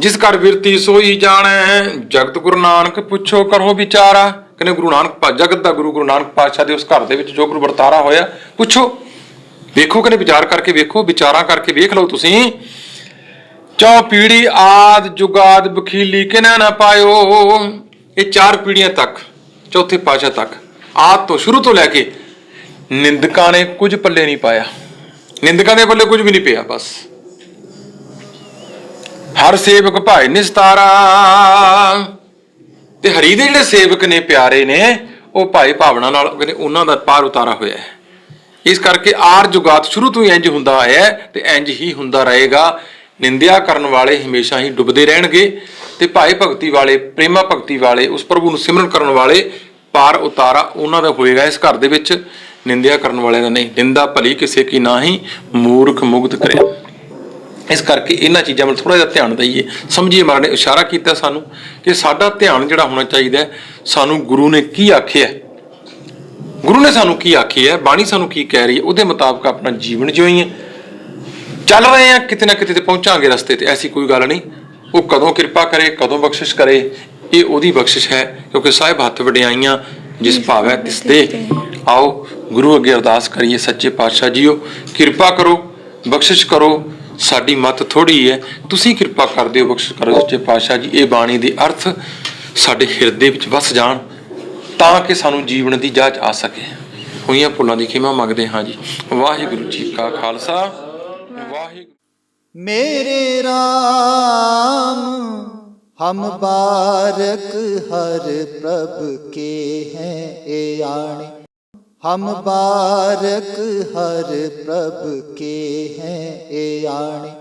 B: ਜਿਸ ਘਰ ਵਿਰਤੀ ਸੋਈ ਜਾਣੈ, ਜਗਤ ਗੁਰੂ ਨਾਨਕ ਪੁੱਛੋ ਕਰੋ ਵਿਚਾਰਾ। ਕਹਿੰਦੇ ਗੁਰੂ ਨਾਨਕ ਜਗਤ ਦਾ ਗੁਰੂ ਗੁਰੂ ਨਾਨਕ ਪਾਤਸ਼ਾਹ ਦੇ ਉਸ ਘਰ ਦੇ ਵਿੱਚ ਜੋ ਗੁਰੂ ਵਰਤਾਰਾ ਹੋਇਆ, ਪੁੱਛੋ। ਵੇਖੋ ਕਹਿੰਦੇ ਵਿਚਾਰ ਕਰਕੇ ਵੇਖੋ, ਵਿਚਾਰਾਂ ਕਰਕੇ ਵੇਖ ਲਓ ਤੁਸੀਂ। ਚੌ ਪੀੜੀ ਆਦ ਜੁਗਾਦ ਬਖੀਲੀ ਕਿਨਾ ਨਾ ਪਾਇਓ। ਇਹ ਚਾਰ ਪੀੜੀਆਂ ਤੱਕ, ਚੌਥੇ ਪਾਸ਼ਾ ਤੱਕ ਆਦ ਤੋਂ ਸ਼ੁਰੂ ਤੋਂ ਲੈ ਕੇ ਨਿੰਦਕਾਂ ਨੇ ਕੁਝ ਪੱਲੇ ਨਹੀਂ ਪਾਇਆ। ਨਿੰਦਕਾਂ ਦੇ ਪੱਲੇ ਕੁਝ ਵੀ ਨਹੀਂ ਪਿਆ, ਬਸ। ਹਰ ਸੇਵਕ ਭਾਈ ਨਿਸਤਾਰਾ। ਤੇ ਹਰੀ ਦੇ ਜਿਹੜੇ ਸੇਵਕ ਨੇ ਪਿਆਰੇ ਨੇ, ਉਹ ਭਾਈ ਭਾਵਨਾ ਨਾਲ ਕਹਿੰਦੇ ਉਹਨਾਂ ਦਾ ਪਾਰ ਉਤਾਰਾ ਹੋਇਆ ਹੈ। ਇਸ ਕਰਕੇ ਆਰ ਜੁਗਾਤ ਸ਼ੁਰੂ ਤੋਂ ਹੀ ਇੰਜ ਹੁੰਦਾ ਆਇਆ ਤੇ ਇੰਜ ਹੀ ਹੁੰਦਾ ਰਹੇਗਾ। ਨਿੰਦਿਆ ਕਰਨ ਵਾਲੇ ਹਮੇਸ਼ਾ ਹੀ ਡੁੱਬਦੇ ਰਹਿਣਗੇ ਤੇ ਭਾਈ ਭਗਤੀ ਵਾਲੇ, ਪ੍ਰੇਮਾ ਭਗਤੀ ਵਾਲੇ, ਉਸ ਪ੍ਰਭੂ ਨੂੰ ਸਿਮਰਨ ਕਰਨ ਵਾਲੇ ਪਾਰ ਉਤਾਰਾ ਉਹਨਾਂ ਦਾ ਹੋਏਗਾ ਇਸ ਘਰ ਦੇ ਵਿੱਚ। ਨਿੰਦਿਆ ਕਰਨ ਵਾਲਿਆਂ ਦਾ ਨਹੀਂ, ਨਿੰਦਾ ਭਲੀ ਕਿਸੇ ਕੀ ਨਾਹੀ ਮੂਰਖ ਮੁਗਤ ਕਰਿਆ ਇਸ ਕਰਕੇ ਇਹਨਾਂ ਚੀਜ਼ਾਂ ਵੱਲ ਥੋੜਾ ਜਿਹਾ ਧਿਆਨ ਦਈਏ। ਸਮਝੀਏ ਮਹਾਰਾਜ ਨੇ ਇਸ਼ਾਰਾ ਕੀਤਾ ਸਾਨੂੰ ਕਿ ਸਾਡਾ ਧਿਆਨ ਜਿਹੜਾ ਹੋਣਾ ਚਾਹੀਦਾ ਸਾਨੂੰ ਗੁਰੂ ਨੇ ਕੀ ਆਖਿਆ ਗੁਰੂ ਨੇ ਸਾਨੂੰ ਕੀ ਆਖਿਆ ਹੈ? ਬਾਣੀ ਸਾਨੂੰ ਕੀ ਕਹਿ ਰਹੀ ਹੈ? ਉਹਦੇ ਮੁਤਾਬਕ ਆਪਣਾ ਜੀਵਨ ਜਿਉਈਏ। ਚੱਲ ਰਹੇ ਆ ਕਿਤੇ ਨਾ ਕਿਤੇ ਤੇ ਪਹੁੰਚਾਂਗੇ ਰਸਤੇ ਤੇ ਐਸੀ ਕੋਈ ਗੱਲ ਨਹੀਂ। ਉਹ ਕਦੋਂ ਕਿਰਪਾ ਕਰੇ ਕਦੋਂ ਬਖਸ਼ਿਸ਼ ਕਰੇ ਇਹ ਉਹਦੀ ਬਖਸ਼ਿਸ਼ ਹੈ ਕਿਉਂਕਿ ਸਾਹਿਬ ਹੱਥ ਵਡਿਆਈਆਂ ਜਿਸ ਭਾਵੈ ਤਿਸ ਦੇ ਆਓ ਗੁਰੂ ਅੱਗੇ ਅਰਦਾਸ ਕਰੀਏ ਸੱਚੇ ਪਾਤਸ਼ਾਹ ਜੀਓ। ਕਿਰਪਾ ਕਰੋ ਬਖਸ਼ਿਸ਼ ਕਰੋ ਸਾਡੀ ਮਤ ਥੋੜੀ ਹੈ। ਤੁਸੀਂ ਕਿਰਪਾ ਕਰ ਦਿਓ ਬਖਸ਼ਿਸ਼ ਕਰੋ ਸੱਚੇ ਪਾਤਸ਼ਾਹ ਜੀ। ਇਹ ਬਾਣੀ ਦੇ ਅਰਥ ਸਾਡੇ ਹਿਰਦੇ ਵਿੱਚ ਵਸ ਜਾਣ ਤਾਂ ਕਿ ਸਾਨੂੰ ਜੀਵਨ ਦੀ ਜਾਂਚ ਆ ਸਕੇ। ਹੋਈਆਂ ਭੁੱਲਾਂ ਦੀ ਖਿਮਾ ਮੰਗਦੇ ਹਾਂ ਜੀ। ਵਾਹਿਗੁਰੂ ਜੀ ਕਾ ਖਾਲਸਾ। ਵਾਹਿਗੁਰੂ
A: मेरे राम हम बारक हर प्रभ के हैं ए आणे हम बारक हर प्रभ के हैं ए आणे